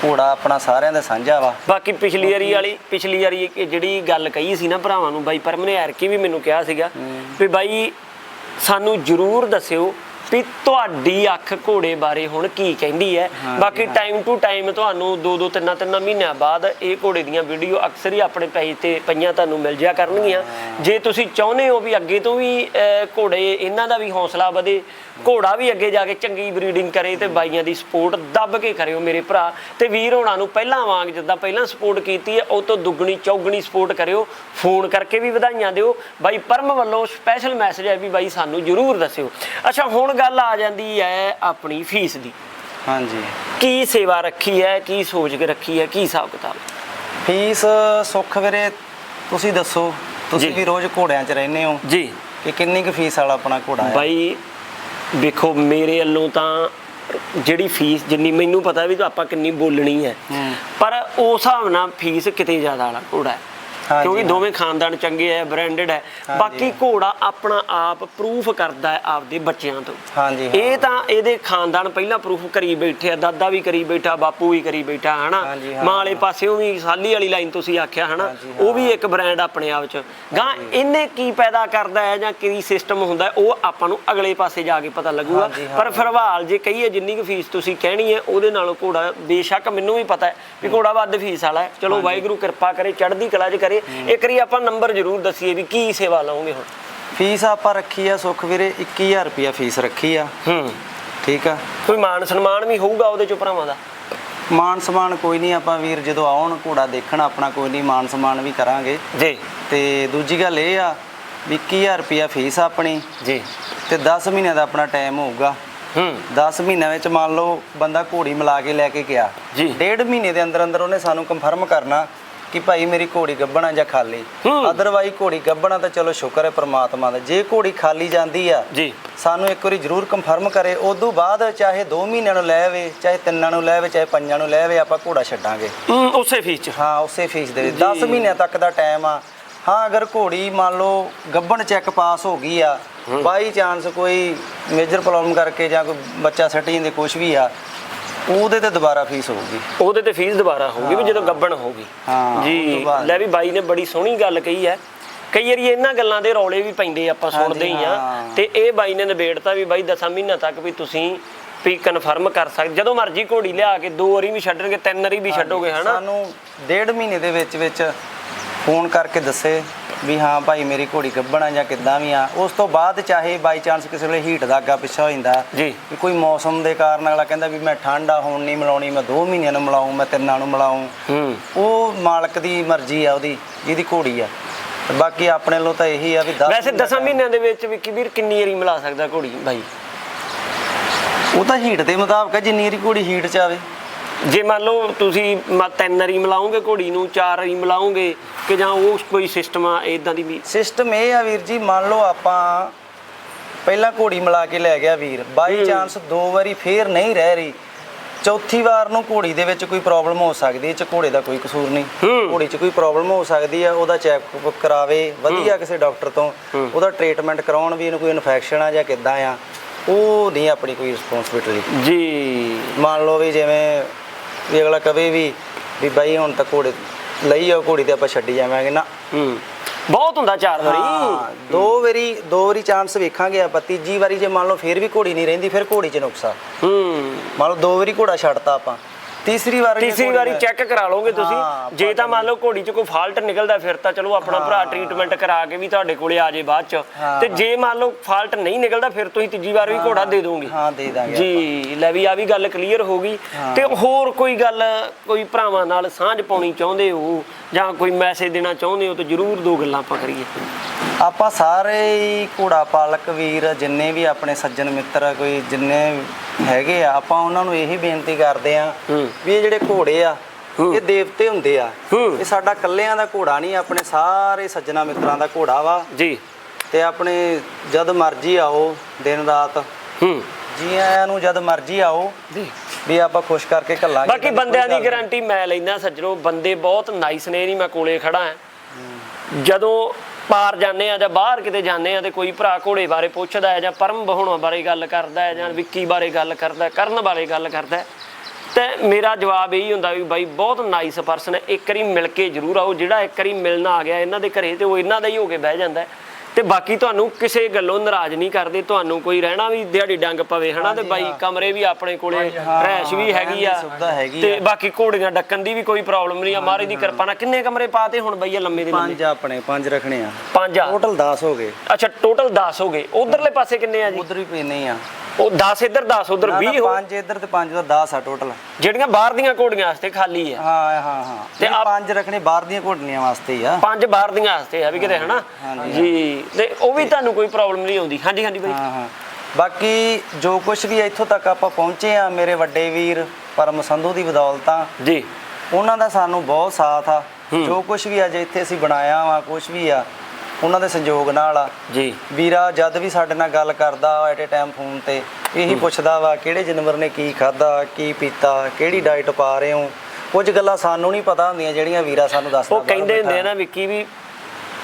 ਘੋੜਾ ਆਪਣਾ ਸਾਰਿਆਂ ਦਾ ਸਾਂਝਾ ਵਾ। ਬਾਕੀ ਪਿਛਲੀ ਵਾਰੀ ਵਾਲੀ ਪਿਛਲੀ ਵਾਰੀ ਜਿਹੜੀ ਗੱਲ ਕਹੀ ਸੀ ਨਾ ਭਰਾਵਾਂ ਨੂੰ ਬਾਈ ਪਰਮ ਨੇ ਐਰਕੀ ਵੀ ਮੈਨੂੰ ਕਿਹਾ ਸੀਗਾ ਵੀ ਬਾਈ ਸਾਨੂੰ ਜਰੂਰ ਦੱਸਿਓ ਵੀ ਤੁਹਾਡੀ ਅੱਖ ਘੋੜੇ ਬਾਰੇ ਹੁਣ ਕੀ ਕਹਿੰਦੀ ਹੈ? ਬਾਕੀ ਟਾਈਮ ਟੂ ਟਾਈਮ ਤੁਹਾਨੂੰ ਦੋ ਦੋ ਤਿੰਨ ਤਿੰਨ ਮਹੀਨਿਆਂ ਬਾਅਦ ਇਹ ਘੋੜੇ ਦੀਆਂ ਵੀਡੀਓ ਅਕਸਰ ਹੀ ਆਪਣੇ ਪੇਜ ਤੇ ਪਈਆਂ ਤੁਹਾਨੂੰ ਮਿਲ ਜਿਆ ਕਰਨਗੀਆਂ। ਜੇ ਤੁਸੀਂ ਚਾਹੁੰਦੇ ਹੋ ਵੀ ਅੱਗੇ ਤੋਂ ਵੀ ਘੋੜੇ ਇਹਨਾਂ ਦਾ ਵੀ ਹੌਸਲਾ ਵਧੇ ਘੋੜਾ ਵੀ ਅੱਗੇ ਜਾ ਕੇ ਚੰਗੀ ਬਰੀਡਿੰਗ ਕਰੇ ਤੇ ਬਾਈਆਂ ਦੀ ਸਪੋਰਟ ਦੱਬ ਕੇ ਕਰਿਓ ਮੇਰੇ ਭਰਾ। ਤੇ ਵੀਰ ਹੋਣਾ ਨੂੰ ਪਹਿਲਾਂ ਵਾਂਗ ਜਿੱਦਾਂ ਪਹਿਲਾਂ ਸਪੋਰਟ ਕੀਤੀ ਹੈ ਉਹ ਤੋਂ ਦੁੱਗਣੀ ਚੌਗਣੀ ਸਪੋਰਟ ਕਰਿਓ। ਫੋਨ ਕਰਕੇ ਵੀ ਵਧਾਈਆਂ ਦਿਓ। ਬਾਈ ਪਰਮ ਵੱਲੋਂ ਸਪੈਸ਼ਲ ਮੈਸੇਜ ਹੈ ਵੀ ਬਾਈ ਸਾਨੂੰ ਜਰੂਰ ਦੱਸਿਓ। ਅੱਛਾ ਹੁਣ ਗੱਲ ਆ ਜਾਂਦੀ ਹੈ ਆਪਣੀ ਫੀਸ ਦੀ। ਹਾਂਜੀ। ਕੀ ਸੇਵਾ ਰੱਖੀ ਹੈ ਕੀ ਸੋਚ ਕੇ ਰੱਖੀ ਹੈ ਕੀ ਹਿਸਾਬ ਕਿਤਾਬ? ਫੀਸ ਸੁੱਖ ਵੀਰੇ ਤੁਸੀਂ ਦੱਸੋ ਤੁਸੀਂ। ਵੀ ਰੋਜ਼ ਘੋੜਿਆਂ 'ਚ ਰਹਿੰਦੇ ਹੋ। ਜੀ। ਕਿ ਕਿੰਨੀ ਕੁ ਫੀਸ ਵਾਲਾ ਆਪਣਾ ਘੋੜਾ ਹੈ? ਬਾਈ ਵੇਖੋ ਮੇਰੇ ਵੱਲੋਂ ਤਾਂ ਜਿਹੜੀ ਫੀਸ ਜਿੰਨੀ ਮੈਨੂੰ ਪਤਾ ਵੀ ਤਾਂ ਆਪਾਂ ਕਿੰਨੀ ਬੋਲਣੀ ਹੈ। ਪਰ ਉਸ ਹਿਸਾਬ ਨਾਲ ਫੀਸ ਕਿਤੇ ਜ਼ਿਆਦਾ ਵਾਲਾ ਘੋੜਾ ਹੈ। ਕਿਉਂਕਿ। ਦੋਵੇਂ ਖਾਨਦਾਨ ਚੰਗੇ ਹੈ ਬ੍ਰਾਂਡਡ ਹੈ ਬਾਕੀ ਘੋੜਾ ਆਪਣਾ ਆਪ ਪ੍ਰੂਫ ਕਰਦਾ ਹੈ ਆਪਦੇ ਬੱਚਿਆਂ ਤੋਂ। ਹਾਂਜੀ। ਇਹ ਤਾਂ ਇਹਦੇ ਖਾਨਦਾਨ ਪਹਿਲਾਂ ਪ੍ਰੂਫ ਕਰੀ ਬੈਠੇ ਆ ਦਾਦਾ ਵੀ ਕਰੀ ਬੈਠਾ ਬਾਪੂ ਵੀ ਕਰੀ ਬੈਠਾ ਹਨਾ। ਮਾਂ ਵਾਲੇ ਪਾਸਿਓਂ ਵੀ ਸਾਲੀ ਵਾਲੀ ਲਾਈਨ ਤੁਸੀਂ ਆਖਿਆ ਹਨਾ? ਉਹ ਵੀ ਇੱਕ ਬ੍ਰਾਂਡ ਆਪਣੇ ਆਪ ਚ। ਗਾਂ ਇਹਨੇ ਕੀ ਪੈਦਾ ਕਰਦਾ ਹੈ ਜਾਂ ਕੀ ਸਿਸਟਮ ਹੁੰਦਾ ਹੈ, ਉਹ ਆਪਾਂ ਨੂੰ ਅਗਲੇ ਪਾਸੇ ਜਾ ਕੇ ਪਤਾ ਲੱਗੂਗਾ। ਪਰ ਫਿਲਹਾਲ ਜੇ ਕਹੀਏ ਜਿੰਨੀ ਕੁ ਫੀਸ ਤੁਸੀਂ ਕਹਿਣੀ ਹੈ ਉਹਦੇ ਨਾਲੋਂ ਘੋੜਾ ਬੇਸ਼ੱਕ ਮੈਨੂੰ ਵੀ ਪਤਾ ਹੈ ਵੀ ਘੋੜਾ ਵੱਧ ਫੀਸ ਵਾਲਾ ਹੈ ਚਲੋ ਵਾਹਿਗੁਰੂ ਕਿਰਪਾ ਕਰੇ ਚੜ੍ਹਦੀ ਕਲਾ 'ਚ ਕਰੇ ਇੱਕ ਵਾਰੀ ਆਪਾਂ ਨੰਬਰ ਜ਼ਰੂਰ ਦੱਸੀਏ ਵੀ ਕੀ ਸੇਵਾ ਲਾਉਂਗੇ ਹੁਣ। ਫੀਸ ਆਪਾਂ ਰੱਖੀ ਆ ਸੁੱਖ ਵੀਰੇ 21000 ਰੁਪਿਆ ਫੀਸ ਰੱਖੀ ਆ। ਹੂੰ। ਠੀਕ ਆ। ਕੋਈ ਮਾਨ ਸਨਮਾਨ ਵੀ ਹੋਊਗਾ ਉਹਦੇ ਚੋਂ ਭਰਾਵਾਂ ਦਾ? ਮਾਨ ਸਮਾਨ ਕੋਈ ਨਹੀਂ ਆਪਾਂ ਵੀਰ ਜਦੋਂ ਆਉਣ ਘੋੜਾ ਦੇਖਣ ਆਪਣਾ ਕੋਈ ਨਹੀਂ ਮਾਨ ਸਮਾਨ ਵੀ ਕਰਾਂਗੇ। ਜੀ। ਤੇ ਦੂਜੀ ਗੱਲ ਇਹ ਆ ਵੀ 21000 ਰੁਪਿਆ ਫੀਸ ਆ ਆਪਣੀ। ਜੀ। ਤੇ 10 ਮਹੀਨਿਆਂ ਦਾ ਆਪਣਾ ਟਾਈਮ ਹੋਊਗਾ। ਹੂੰ। 10 ਮਹੀਨਿਆਂ ਵਿੱਚ ਮੰਨ ਲਓ ਬੰਦਾ ਘੋੜੀ ਮਿਲਾ ਕੇ ਲੈ ਕੇ ਗਿਆ। ਜੀ। ਡੇਢ ਮਹੀਨੇ ਦੇ ਅੰਦਰ ਅੰਦਰ ਉਹਨੇ ਸਾਨੂੰ ਕੰਫਰਮ ਕਰਨਾ ਕਿ ਭਾਈ ਮੇਰੀ ਘੋੜੀ ਗੱਬਣਾ ਜਾਂ ਖਾਲੀ? ਹੂੰ। ਅਦਰਵਾਈਜ਼ ਘੋੜੀ ਗੱਬਣਾ ਤਾਂ ਚਲੋ ਸ਼ੁਕਰ ਹੈ ਪ੍ਰਮਾਤਮਾ ਦਾ। ਜੇ ਘੋੜੀ ਖਾਲੀ ਜਾਂਦੀ ਆ ਜੀ। ਸਾਨੂੰ ਇੱਕ ਵਾਰੀ ਜ਼ਰੂਰ ਕੰਫਰਮ ਕਰੇ ਉਦੋਂ ਬਾਅਦ ਚਾਹੇ 2 ਮਹੀਨਿਆਂ ਨੂੰ ਲੈ ਆਵੇ ਚਾਹੇ ਤਿੰਨਾਂ ਨੂੰ ਲੈ ਆਵੇ ਚਾਹੇ ਪੰਜਾਂ ਨੂੰ ਲੈ ਆਵੇ ਆਪਾਂ ਘੋੜਾ ਛੱਡਾਂਗੇ। ਉਸੇ ਫੀਸ 'ਚ। ਹਾਂ ਉਸੇ ਫੀਸ ਦੇ 10 ਮਹੀਨਿਆਂ ਤੱਕ ਦਾ ਟਾਈਮ ਆ। ਹਾਂ ਅਗਰ ਘੋੜੀ ਮੰਨ ਲਓ ਗੱਬਣ ਚੈੱਕ ਪਾਸ ਹੋ ਗਈ ਆ ਬਾਈ ਚਾਂਸ ਕੋਈ ਮੇਜਰ ਪ੍ਰੋਬਲਮ ਕਰਕੇ ਜਾਂ ਕੋਈ ਬੱਚਾ ਸੱਟ ਜਾਂਦੇ ਕੁਝ ਵੀ ਆ ਉਹਦੇ ਤੇ ਦੁਬਾਰਾ ਫੀਸ ਹੋਊਗੀ। ਉਹਦੇ ਤੇ ਫੀਸ ਦੁਬਾਰਾ ਹੋਊਗੀ ਵੀ ਜਦੋਂ ਗੱਬਣ ਹੋਊਗੀ। ਹਾਂ, ਉਹ ਜੀ ਬਾਅਦ। ਲੈ ਵੀ ਬਾਈ ਨੇ ਬੜੀ ਸੋਹਣੀ ਗੱਲ ਕਹੀ ਹੈ। ਕਈ ਵਾਰੀ ਇਹਨਾਂ ਗੱਲਾਂ ਦੇ ਰੌਲੇ ਵੀ ਪੈਂਦੇ ਆਪਾਂ ਹਾਂਜੀ, ਸੁਣਦੇ ਹੀ ਆ ਹਾਂ। ਤੇ ਇਹ ਬਾਈ ਨੇ ਨਿਬੇੜਤਾ ਵੀ ਬਾਈ 10 ਮਹੀਨਾ ਤੱਕ ਵੀ ਤੁਸੀਂ ਵੀ ਕਨਫਰਮ ਕਰ ਸਕਦੇ ਜਦੋਂ ਮਰਜ਼ੀ ਘੋੜੀ ਲਿਆ ਕੇ ਦੋ ਵਾਰੀ ਵੀ ਛੱਡਣਗੇ ਤਿੰਨ ਵਾਰੀ ਵੀ ਛੱਡੋਗੇ ਹਨਾ? ਸਾਨੂੰ ਡੇਢ ਮਹੀਨੇ ਦੇ ਵਿੱਚ ਵਿੱਚ ਫੋਨ ਕਰਕੇ ਦੱਸੇ ਵੀ ਹਾਂ ਭਾਈ ਮੇਰੀ ਘੋੜੀ ਗੱਬਣ ਆ ਜਾਂ ਕਿੱਦਾਂ ਵੀ ਆ। ਉਸ ਤੋਂ ਬਾਅਦ ਚਾਹੇ ਬਾਈ ਚਾਂਸ ਕਿਸੇ ਵੇਲੇ ਹੀਟ ਦਾ ਅੱਗਾ ਪਿੱਛਾ ਹੋ ਜਾਂਦਾ। ਜੀ। ਵੀ ਕੋਈ ਮੌਸਮ ਦੇ ਕਾਰਨ ਅਗਲਾ ਕਹਿੰਦਾ ਵੀ ਮੈਂ ਠੰਡਾ ਹੁਣ ਨਹੀਂ ਮਿਲਾਉਣੀ ਮੈਂ 2 ਮਹੀਨਿਆਂ ਨੂੰ ਮਿਲਾਉਂ ਮੈਂ ਤਿੰਨਾਂ ਨੂੰ ਮਿਲਾਉਂ ਹੂੰ। ਉਹ ਮਾਲਕ ਦੀ ਮਰਜ਼ੀ ਆ ਉਹਦੀ ਜਿਹਦੀ ਘੋੜੀ ਆ। ਬਾਕੀ ਆਪਣੇ ਵੱਲੋਂ ਤਾਂ ਇਹੀ ਆ ਵੀ 10 ਵੈਸੇ 10 ਮਹੀਨਿਆਂ ਦੇ ਵਿੱਚ ਵੀ ਵੀਰ ਕਿੰਨੀ ਵਾਰੀ ਮਿਲਾ ਸਕਦਾ ਘੋੜੀ ਬਾਈ ਉਹ ਤਾਂ ਹੀਟ ਦੇ ਮੁਤਾਬਕ ਜਿੰਨੀ ਵਾਰੀ ਘੋੜੀ ਹੀਟ ਚ ਆਵੇ। ਜੇ ਮੰਨ ਲਓ ਤੁਸੀਂ ਮ- ਤਿੰਨ ਵਾਰੀ ਮਿਲਾਓਗੇ ਘੋੜੀ ਨੂੰ ਚਾਰ ਵਾਰੀ ਮਿਲਾਓਗੇ ਕਿ ਜਾਂ ਉਹ ਕੋਈ ਸਿਸਟਮ ਆ ਇਦਾਂ ਦੀ ਵੀ? ਸਿਸਟਮ ਇਹ ਆ ਵੀਰ ਜੀ ਮੰਨ ਲਓ ਆਪਾਂ ਪਹਿਲਾਂ ਘੋੜੀ ਮਿਲਾ ਕੇ ਲੈ ਗਿਆ ਵੀਰ ਬਾਈ ਚਾਂਸ ਦੋ ਵਾਰੀ ਫੇਰ ਨਹੀਂ ਰਹਿ ਰਹੀ। ਚੌਥੀ ਵਾਰ ਨੂੰ ਘੋੜੀ ਦੇ ਵਿੱਚ ਕੋਈ ਪ੍ਰੋਬਲਮ ਹੋ ਸਕਦੀ ਹੈ ਚ ਘੋੜੇ ਦਾ ਕੋਈ ਕਸੂਰ ਨਹੀਂ। ਹੂੰ। ਘੋੜੀ 'ਚ ਕੋਈ ਪ੍ਰੋਬਲਮ ਹੋ ਸਕਦੀ ਆ ਉਹਦਾ ਚੈੱਕਅਪ ਕਰਾਵੇ ਵਧੀਆ ਕਿਸੇ ਡਾਕਟਰ ਤੋਂ ਉਹਦਾ ਟ੍ਰੀਟਮੈਂਟ ਕਰਾਉਣ ਵੀ ਇਹਨੂੰ ਕੋਈ ਇਨਫੈਕਸ਼ਨ ਆ ਜਾਂ ਕਿੱਦਾਂ ਆ ਉਹ ਨਹੀਂ ਆਪਣੀ ਕੋਈ ਰਿਸਪੌਂਸਿਬਿਲਟੀ ਜੀ। ਮੰਨ ਲਓ ਵੀ ਜਿਵੇਂ ਵੀ ਅਗਲਾ ਕਵੇ ਵੀ ਵੀ ਬਾਈ ਹੁਣ ਤਾਂ ਘੋੜੇ ਲਈ ਆ ਘੋੜੀ ਤੇ ਆਪਾਂ ਛੱਡੀ ਜਾਵਾਂਗੇ ਨਾ। ਹੂੰ। ਬਹੁਤ ਹੁੰਦਾ ਚਾਰ ਵਾਰੀ। ਦੋ ਵਾਰੀ ਦੋ ਵਾਰੀ ਚਾਂਸ ਵੇਖਾਂਗੇ ਆਪਾਂ ਤੀਜੀ ਵਾਰੀ ਜੇ ਮੰਨ ਲਓ ਫੇਰ ਵੀ ਘੋੜੀ ਨਹੀਂ ਰਹਿੰਦੀ ਫਿਰ ਘੋੜੀ 'ਚ ਨੁਕਸਾ। ਹੂੰ। ਮੰਨ ਲਓ ਦੋ ਵਾਰੀ ਘੋੜਾ ਛੱਡਤਾ ਆਪਾਂ। ਤੀਸਰੀ ਵਾਰ ਤੀਸਰੀ ਵਾਰੀ ਚੈੱਕ ਕਰਾ ਲਓਗੇ ਤੁਸੀਂ। ਜੇ ਤਾਂ ਮੰਨ ਲਓ ਘੋੜੀ 'ਚ ਕੋਈ ਫਾਲਟ ਨਿਕਲਦਾ ਫਿਰ ਤਾਂ ਚਲੋ ਆਪਣਾ ਭਰਾ ਟ੍ਰੀਟਮੈਂਟ ਕਰਾ ਕੇ ਵੀ ਤੁਹਾਡੇ ਕੋਲੇ ਆ ਜੇ ਬਾਅਦ 'ਚ। ਤੇ ਜੇ ਮੰਨ ਲਓ ਫਾਲਟ ਨਹੀਂ ਨਿਕਲਦਾ ਫਿਰ ਤੁਸੀਂ ਤੀਜੀ ਵਾਰ ਵੀ ਘੋੜਾ ਦੇ ਦੋਗੇ। ਹਾਂ ਦੇ ਦਾਂਗੇ ਜੀ ਲੈ ਵੀ ਆ ਵੀ ਗੱਲ ਕਲੀਅਰ ਹੋ ਗਈ। ਤੇ ਹੋਰ ਕੋਈ ਗੱਲ ਕੋਈ ਭਰਾਵਾਂ ਨਾਲ ਸਾਂਝ ਪਾਉਣੀ ਚਾਹੁੰਦੇ ਹੋ ਜਾਂ ਕੋਈ ਮੈਸੇਜ ਦੇਣਾ ਚਾਹੁੰਦੇ ਹੋ ਤਾਂ ਜਰੂਰ ਦੋ ਗੱਲਾਂ ਆਪਾਂ ਕਰੀਏ। ਆਪਾਂ ਸਾਰੇ ਹੀ ਘੋੜਾ ਪਾਲਕ ਵੀਰ ਜਿੰਨੇ ਵੀ ਆਪਣੇ ਸੱਜਣ ਮਿੱਤਰ ਕੋਈ ਜਿੰਨੇ ਹੈਗੇ ਆ ਆਪਾਂ ਉਹਨਾਂ ਨੂੰ ਇਹੀ ਬੇਨਤੀ ਕਰਦੇ ਆ। ਵੀ ਇਹ ਜਿਹੜੇ ਘੋੜੇ ਆ ਇਹ ਦੇਵਤੇ ਹੁੰਦੇ ਆ। ਇਹ ਸਾਡਾ ਕੱਲਿਆਂ ਦਾ ਘੋੜਾ ਨਹੀਂ ਆਪਣੇ ਸਾਰੇ ਸੱਜਣਾ ਮਿੱਤਰਾਂ ਦਾ ਘੋੜਾ ਵਾ। ਜੀ। ਤੇ ਆਪਣੇ ਜਦ ਮਰਜ਼ੀ ਆਓ ਦਿਨ ਰਾਤ। ਹੂੰ। ਜੀ ਆਇਆਂ ਨੂੰ ਜਦ ਮਰਜ਼ੀ ਆਓ ਜੀ। ਵੀ ਆਪਾਂ ਖੁਸ਼ ਕਰਕੇ ਘੱਲਾਂਗੇ ਬਾਕੀ ਬੰਦਿਆਂ ਦੀ। ਗਾਰੰਟੀ ਮੈਂ ਲੈਂਦਾ ਸੱਜਣੋ ਬੰਦੇ ਬਹੁਤ ਨਾਈਸ ਨੇ ਨਹੀਂ ਮੈਂ ਕੋਲੇ ਖੜਾ ਜਦੋਂ ਪਾਰ ਜਾਂਦੇ ਆ ਜਾਂ ਬਾਹਰ ਕਿਤੇ ਜਾਂਦੇ ਆ ਤੇ ਕੋਈ ਭਰਾ ਘੋੜੇ ਬਾਰੇ ਪੁੱਛਦਾ ਹੈ ਜਾਂ ਪਰਮ ਬਹੋਣਾ ਬਾਰੇ ਗੱਲ ਕਰਦਾ ਹੈ ਜਾਂ ਵਿੱਕੀ ਬਾਰੇ ਗੱਲ ਕਰਦਾ ਕਰਨ ਬਾਰੇ ਗੱਲ ਕਰਦਾ ਤੇ ਮੇਰਾ ਜਵਾਬ ਇਹੀ ਹੁੰਦਾ ਵੀ ਬਾਈ ਬਹੁਤ ਨਾਈਸ ਪਰਸਨ ਹੈ, ਇੱਕ ਵਾਰੀ ਮਿਲ ਕੇ ਜ਼ਰੂਰ ਆਓ, ਜਿਹੜਾ ਇੱਕ ਵਾਰੀ ਮਿਲਣਾ ਆ ਗਿਆ, ਇਹਨਾਂ ਦੇ ਘਰੇ ਤੇ ਉਹ ਇਹਨਾਂ ਦਾ ਹੀ ਹੋ ਕੇ ਬਹਿ ਜਾਂਦਾ ਤੇ ਬਾਕੀ ਤੁਹਾਨੂੰ ਕਿਸੇ ਗੱਲੋਂ ਨਾਰਾਜ਼ ਨਹੀਂ ਕਰਦੇ ਤੁਹਾਨੂੰ ਕੋਈ ਰਹਿਣਾ ਵੀ ਦਿਹਾੜੀ ਡੰਗ ਪਵੇ ਹਨਾ? ਤੇ ਬਾਈ ਕਮਰੇ ਵੀ ਆਪਣੇ ਕੋਲੇ ਰਹਿਸ਼ ਵੀ ਹੈਗੀ ਆ। ਤੇ। ਬਾਕੀ ਘੋੜੀਆਂ ਡੱਕਣ ਦੀ ਵੀ ਕੋਈ ਪ੍ਰੋਬਲਮ ਨਹੀਂ ਆ। ਮਹਾਰਾਜ ਦੀ ਕਿਰਪਾ ਨਾਲ ਕਿੰਨੇ ਕਮਰੇ ਪਾਤੇ ਹੁਣ ਬਈਆ ਲੰਮੇ ਦੇ ਲੰਮੇ? ਪੰਜ ਆਪਣੇ ਪੰਜ ਰੱਖਣੇ ਆ। ਪੰਜ ਆ। ਟੋਟਲ 10 ਹੋ ਗਏ। ਅੱਛਾ ਟੋਟਲ 10 ਹੋ ਗਏ। ਉਧਰਲੇ ਪਾਸੇ ਕਿੰਨੇ ਆ ਜੀ? ਉਧਰ ਵੀ ਪੈਨੇ ਆ। ਉਹ 10 ਇੱਧਰ 10 ਉਧਰ 20 ਹੋ ਪੰਜ ਇੱਧਰ ਤੇ ਪੰਜ ਦਾ 10 ਆ ਟੋਟਲ ਜਿਹੜੀਆਂ ਬਾਹਰ ਦੀਆਂ ਘੋੜੀਆਂ ਵਾਸਤੇ ਖਾਲੀ ਆ। ਹਾਂ ਹਾਂ ਹਾਂ। ਤੇ ਪੰਜ ਰੱਖਣੇ ਬਾਹਰ ਦੀਆਂ ਘੋੜਨੀਆਂ ਵਾਸਤੇ ਹੀ ਆ। ਪੰਜ ਬਾਹਰ ਦੀਆਂ ਵਾਸਤੇ ਆ ਵੀ ਕਿਤੇ ਹਨਾ। ਜੀ। ਤੇ ਉਹ ਵੀ ਤੁਹਾਨੂੰ ਕੋਈ ਪ੍ਰੋਬਲਮ ਨਹੀਂ ਆਉਂਦੀ। ਹਾਂਜੀ ਹਾਂਜੀ ਬਾਈ। ਹਾਂ ਹਾਂ। ਬਾਕੀ ਜੋ ਕੁਝ ਵੀ ਇੱਥੋਂ ਤੱਕ ਆਪਾਂ ਪਹੁੰਚੇ ਆ ਮੇਰੇ ਵੱਡੇ ਵੀਰ ਪਰਮ ਸੰਧੂ ਦੀ ਬਦੌਲਤਾਂ ਜੀ। ਉਹਨਾਂ ਦਾ ਸਾਨੂੰ ਬਹੁਤ ਸਾਥ ਆ। ਜੋ ਕੁਝ ਵੀ ਅੱਜ ਇੱਥੇ ਅਸੀਂ ਬਣਾਇਆ ਵਾ ਕੁਝ ਵੀ ਆ ਉਹਨਾਂ ਦੇ ਸੰਯੋਗ ਨਾਲ ਆ। ਜੀ। ਵੀਰਾ ਜਦ ਵੀ ਸਾਡੇ ਨਾਲ ਗੱਲ ਕਰਦਾ ਐਟ ਏ ਟਾਈਮ ਫੋਨ ਤੇ ਇਹੀ ਪੁੱਛਦਾ ਵਾ ਕਿਹੜੇ ਜਾਨਵਰ ਨੇ ਕੀ ਖਾਦਾ ਕੀ ਪੀਤਾ ਕਿਹੜੀ ਡਾਈਟ ਪਾ ਰਹੇ ਹੋ? ਕੁਝ ਗੱਲਾਂ ਸਾਨੂੰ ਨਹੀਂ ਪਤਾ ਹੁੰਦੀਆਂ ਜਿਹੜੀਆਂ ਵੀਰਾ ਸਾਨੂੰ ਦੱਸਦਾ ਉਹ ਕਹਿੰਦੇ ਹੁੰਦੇ ਆ ਨਾ ਵਿੱਕੀ ਵੀ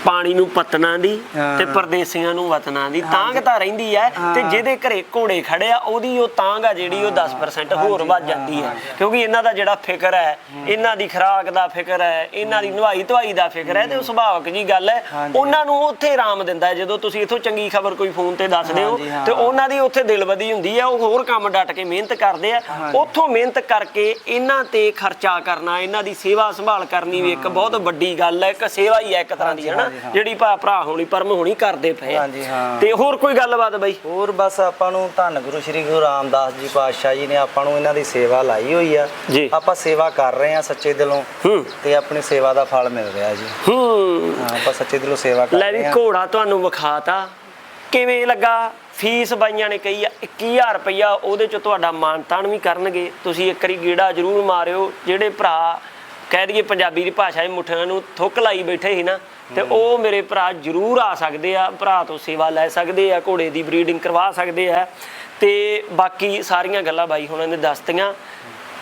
ਪਾਣੀ ਨੂੰ ਪਤਨਾ ਦੀ। ਤੇ ਪਰਦੇਸੀਆਂ ਨੂੰ ਵਤਨਾਂ ਦੀ। ਤਾਂਗ ਤਾਂ ਰਹਿੰਦੀ ਹੈ ਤੇ ਜਿਹਦੇ ਘਰੇ ਘੋੜੇ ਖੜੇ ਆ ਉਹਦੀ ਉਹ ਤਾਂਗ ਆ ਜਿਹੜੀ ਉਹ 10% ਹੋਰ ਵੱਧ ਜਾਂਦੀ ਹੈ ਕਿਉਂਕਿ ਇਹਨਾਂ ਦਾ ਜਿਹੜਾ ਫਿਕਰ ਹੈ ਇਹਨਾਂ ਦੀ ਖੁਰਾਕ ਦਾ ਫਿਕਰ ਹੈ ਇਹਨਾਂ ਦੀ ਨਵਾਈ ਧਵਾਈ ਦਾ ਫਿਕਰ ਹੈ ਤੇ ਉਹ ਸੁਭਾਵਕ ਜੀ ਗੱਲ ਹੈ। ਉਹਨਾਂ ਨੂੰ ਉੱਥੇ ਆਰਾਮ ਦਿੰਦਾ ਜਦੋਂ ਤੁਸੀਂ ਇਥੋਂ ਚੰਗੀ ਖਬਰ ਕੋਈ ਫੋਨ ਤੇ ਦੱਸਦੇ ਹੋ। ਤੇ ਉਹਨਾਂ ਦੀ ਉੱਥੇ ਦਿਲਬਦੀ ਹੁੰਦੀ ਹੈ ਉਹ ਹੋਰ ਕੰਮ ਡਟ ਕੇ ਮਿਹਨਤ ਕਰਦੇ ਆ। ਉੱਥੋਂ ਮਿਹਨਤ ਕਰਕੇ ਇਹਨਾਂ ਤੇ ਖਰਚਾ ਕਰਨਾ ਇਹਨਾਂ ਦੀ ਸੇਵਾ ਸੰਭਾਲ ਕਰਨੀ ਵੀ ਇੱਕ ਬਹੁਤ ਵੱਡੀ ਗੱਲ ਹੈ। ਇੱਕ ਸੇਵਾ ਹੀ ਹੈ ਇੱਕ ਤਰ੍ਹਾਂ ਦੀ ਹੈ ਨਾ ਜਿਹੜੀ ਭਾ ਭਰਾ ਹੋਣੀ ਪਰਮ ਹੋਣੀ ਕਰਦੇ ਪਏ ਆ। ਹਾਂਜੀ, ਹਾਂ। ਤੇ ਹੋਰ ਕੋਈ ਗੱਲਬਾਤ ਬਾਈ? ਹੋਰ ਬਸ ਆਪਾਂ ਨੂੰ ਧੰਨ ਗੁਰੂ ਸ੍ਰੀ ਗੁਰੂ ਰਾਮਦਾਸ ਜੀ ਪਾਤਸ਼ਾਹ ਜੀ ਨੇ ਆਪਾਂ ਨੂੰ ਇਹਨਾਂ ਦੀ ਸੇਵਾ ਲਾਈ ਹੋਈ ਆ। ਜੀ। ਆਪਾਂ ਸੇਵਾ ਕਰ ਰਹੇ ਆ ਸੱਚੇ ਦਿਲੋਂ। ਹੂੰ। ਤੇ ਆਪਣੀ ਸੇਵਾ ਦਾ ਫਲ ਮਿਲ ਰਿਹਾ ਜੀ। ਹੂੰ। ਹਾਂ ਆਪਾਂ ਸੱਚੇ ਦਿਲੋਂ ਸੇਵਾ ਕਰ ਲੈ ਵੀ ਰਹੇ ਆ। ਘੋੜਾ ਤੁਹਾਨੂੰ ਵਿਖਾਤਾ। ਕਿਵੇਂ ਲੱਗਾ? ਫੀਸ ਬਾਈਆਂ ਨੇ ਕਹੀ ਆ 21000 ਰੁਪਇਆ ਉਹਦੇ ਚ ਤੁਹਾਡਾ ਮਾਨਤਾਨ ਵੀ ਕਰਨਗੇ। ਤੁਸੀਂ ਇੱਕ ਵਾਰੀ ਗੀੜਾ ਜ਼ਰੂਰ ਮਾਰਿਓ। ਜਿਹੜੇ ਭਰਾ ਕਹਿ ਦਈਏ ਪੰਜਾਬੀ ਦੀ ਭਾਸ਼ਾ ਦੇ ਮੁੱਠਿਆਂ ਨੂੰ ਥੁੱਕ ਲਾਈ ਬੈਠੇ ਸੀ ਨਾ ਤੇ ਉਹ ਮੇਰੇ ਭਰਾ ਜ਼ਰੂਰ ਆ ਸਕਦੇ ਆ ਭਰਾ ਤੋਂ ਸੇਵਾ ਲੈ ਸਕਦੇ ਆ ਘੋੜੇ ਦੀ ਬਰੀਡਿੰਗ ਕਰਵਾ ਸਕਦੇ ਆ। ਤੇ ਬਾਕੀ ਸਾਰੀਆਂ ਗੱਲਾਂ ਬਾਈ ਹੁਣਾਂ ਨੇ ਦੱਸਤੀਆਂ।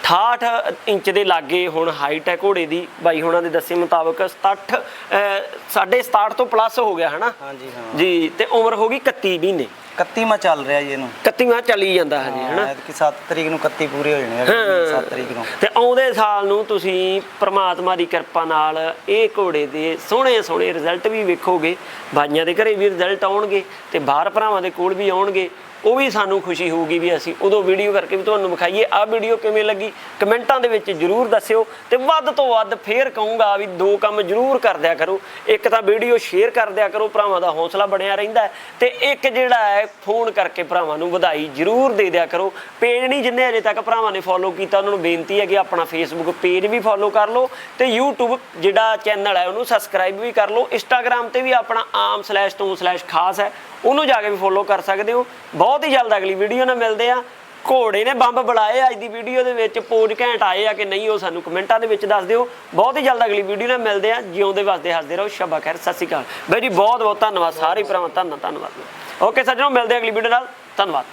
68 ਇੰਚ ਦੇ ਲਾਗੇ ਹੁਣ ਹਾਈਟ ਹੈ ਘੋੜੇ ਦੀ। ਬਾਈ ਹੁਣਾਂ ਦੇ ਦੱਸੇ ਮੁਤਾਬਕ 67 ਅਹ, ਸਾਢੇ 67 ਤੋਂ ਪਲੱਸ ਹੋ ਗਿਆ ਹਨਾ? ਹਾਂਜੀ ਹਾਂ। ਜੀ ਤੇ ਉਮਰ ਹੋ ਗਈ 31 ਮਹੀਨੇ। 31 ਮਾ ਚੱਲ ਰਿਹਾ ਜੀ ਇਹਨੂੰ। 31 ਮਾਹ ਚੱਲੀ ਜਾਂਦਾ ਹਜੇ ਹਨਾ? ਐਤਕੀ 7 ਤਰੀਕ ਨੂੰ 31 ਪੂਰੇ ਹੋ ਜਾਣੇ ਆ 7 ਤਰੀਕ ਨੂੰ। ਤੇ ਆਉਂਦੇ ਸਾਲ ਨੂੰ ਤੁਸੀਂ ਪ੍ਰਮਾਤਮਾ ਦੀ ਕਿਰਪਾ ਨਾਲ ਇਹ ਘੋੜੇ ਦੇ ਸੋਹਣੇ ਸੋਹਣੇ ਰਿਜ਼ਲਟ ਵੀ ਵੇਖੋਗੇ। ਬਾਈਆਂ ਦੇ ਘਰੇ ਵੀ ਰਿਜ਼ਲਟ ਆਉਣਗੇ ਤੇ ਬਾਹਰ ਭਰਾਵਾਂ ਦੇ ਕੋਲ ਵੀ ਆਉਣਗੇ। ਉਹ ਵੀ ਸਾਨੂੰ ਖੁਸ਼ੀ ਹੋਊਗੀ ਵੀ ਅਸੀਂ ਉਦੋਂ ਵੀਡੀਓ ਕਰਕੇ ਵੀ ਤੁਹਾਨੂੰ ਵਿਖਾਈਏ। ਆਹ ਵੀਡੀਓ ਕਿਵੇਂ ਲੱਗੀ? ਕਮੈਂਟਾਂ ਦੇ ਵਿੱਚ ਜਰੂਰ ਦੱਸਿਓ ਤੇ ਵੱਧ ਤੋਂ ਵੱਧ ਫੇਰ ਕਹੂੰਗਾ ਵੀ ਦੋ ਕੰਮ ਜਰੂਰ ਕਰ ਦਿਆ ਕਰੋ। ਇੱਕ ਤਾਂ ਵੀਡੀਓ ਸ਼ੇਅਰ ਕਰ ਦਿਆ ਕਰੋ ਭਰਾਵਾਂ ਦਾ ਹੌਸਲਾ ਬਣਿਆ ਰਹਿੰਦਾ ਹੈ, ਤੇ ਇੱਕ ਜਿਹੜਾ ਹੈ ਫੋਨ ਕਰਕੇ ਭਰਾਵਾਂ ਨੂੰ ਵਧਾਈ ਜਰੂਰ ਦੇ ਦਿਆ ਕਰੋ। ਪੇਜ ਨਹੀਂ ਜਿੰਨੇ ਅਜੇ ਤੱਕ ਭਰਾਵਾਂ ਨੇ ਫੋਲੋ ਕੀਤਾ ਉਹਨਾਂ ਨੂੰ ਬੇਨਤੀ ਹੈ ਕਿ ਆਪਣਾ ਫੇਸਬੁੱਕ ਪੇਜ ਵੀ ਫੋਲੋ ਕਰ ਲਓ ਤੇ YouTube ਜਿਹੜਾ ਚੈਨਲ ਹੈ ਉਹਨੂੰ ਸਬਸਕ੍ਰਾਈਬ ਵੀ ਕਰ ਲਓ। Instagram ਤੇ ਵੀ ਆਪਣਾ ਆਮ ਸਲੈਸ਼ ਤੋਂ ਸਲੈਸ਼ ਖਾਸ ਹੈ। ਉਹਨੂੰ ਜਾ ਕੇ ਵੀ ਫੋਲੋ ਕਰ ਸਕਦੇ ਹੋ। ਬਹੁਤ ਹੀ ਜਲਦ ਅਗਲੀ ਵੀਡੀਓ ਨਾਲ ਮਿਲਦੇ ਆ ਘੋੜੇ ਨੇ ਬੰਬ ਬੁਲਾਏ ਅੱਜ ਦੀ ਵੀਡੀਓ ਦੇ ਵਿੱਚ। ਪੋਜ ਘੈਂਟ ਆਏ ਆ ਕਿ ਨਹੀਂ, ਉਹ ਸਾਨੂੰ ਕਮੈਂਟਾਂ ਦੇ ਵਿੱਚ ਦੱਸ ਦਿਓ। ਬਹੁਤ ਹੀ ਜਲਦ ਅਗਲੀ ਵੀਡੀਓ ਨਾਲ ਮਿਲਦੇ ਆ ਜਿਉਂਦੇ ਵਸਦੇ ਹੱਸਦੇ ਰਹੋ। ਸ਼ਬਾ ਖੈਰ, ਸਤਿ ਸ਼੍ਰੀ ਅਕਾਲ। ਬਾਈ ਜੀ ਬਹੁਤ ਬਹੁਤ ਧੰਨਵਾਦ। ਸਾਰੇ ਭਰਾਵਾਂ ਧੰਨਵਾਦ ਧੰਨਵਾਦ ਓਕੇ ਸੱਜਣੋ, ਮਿਲਦੇ ਅਗਲੀ ਵੀਡੀਓ ਨਾਲ। ਧੰਨਵਾਦ।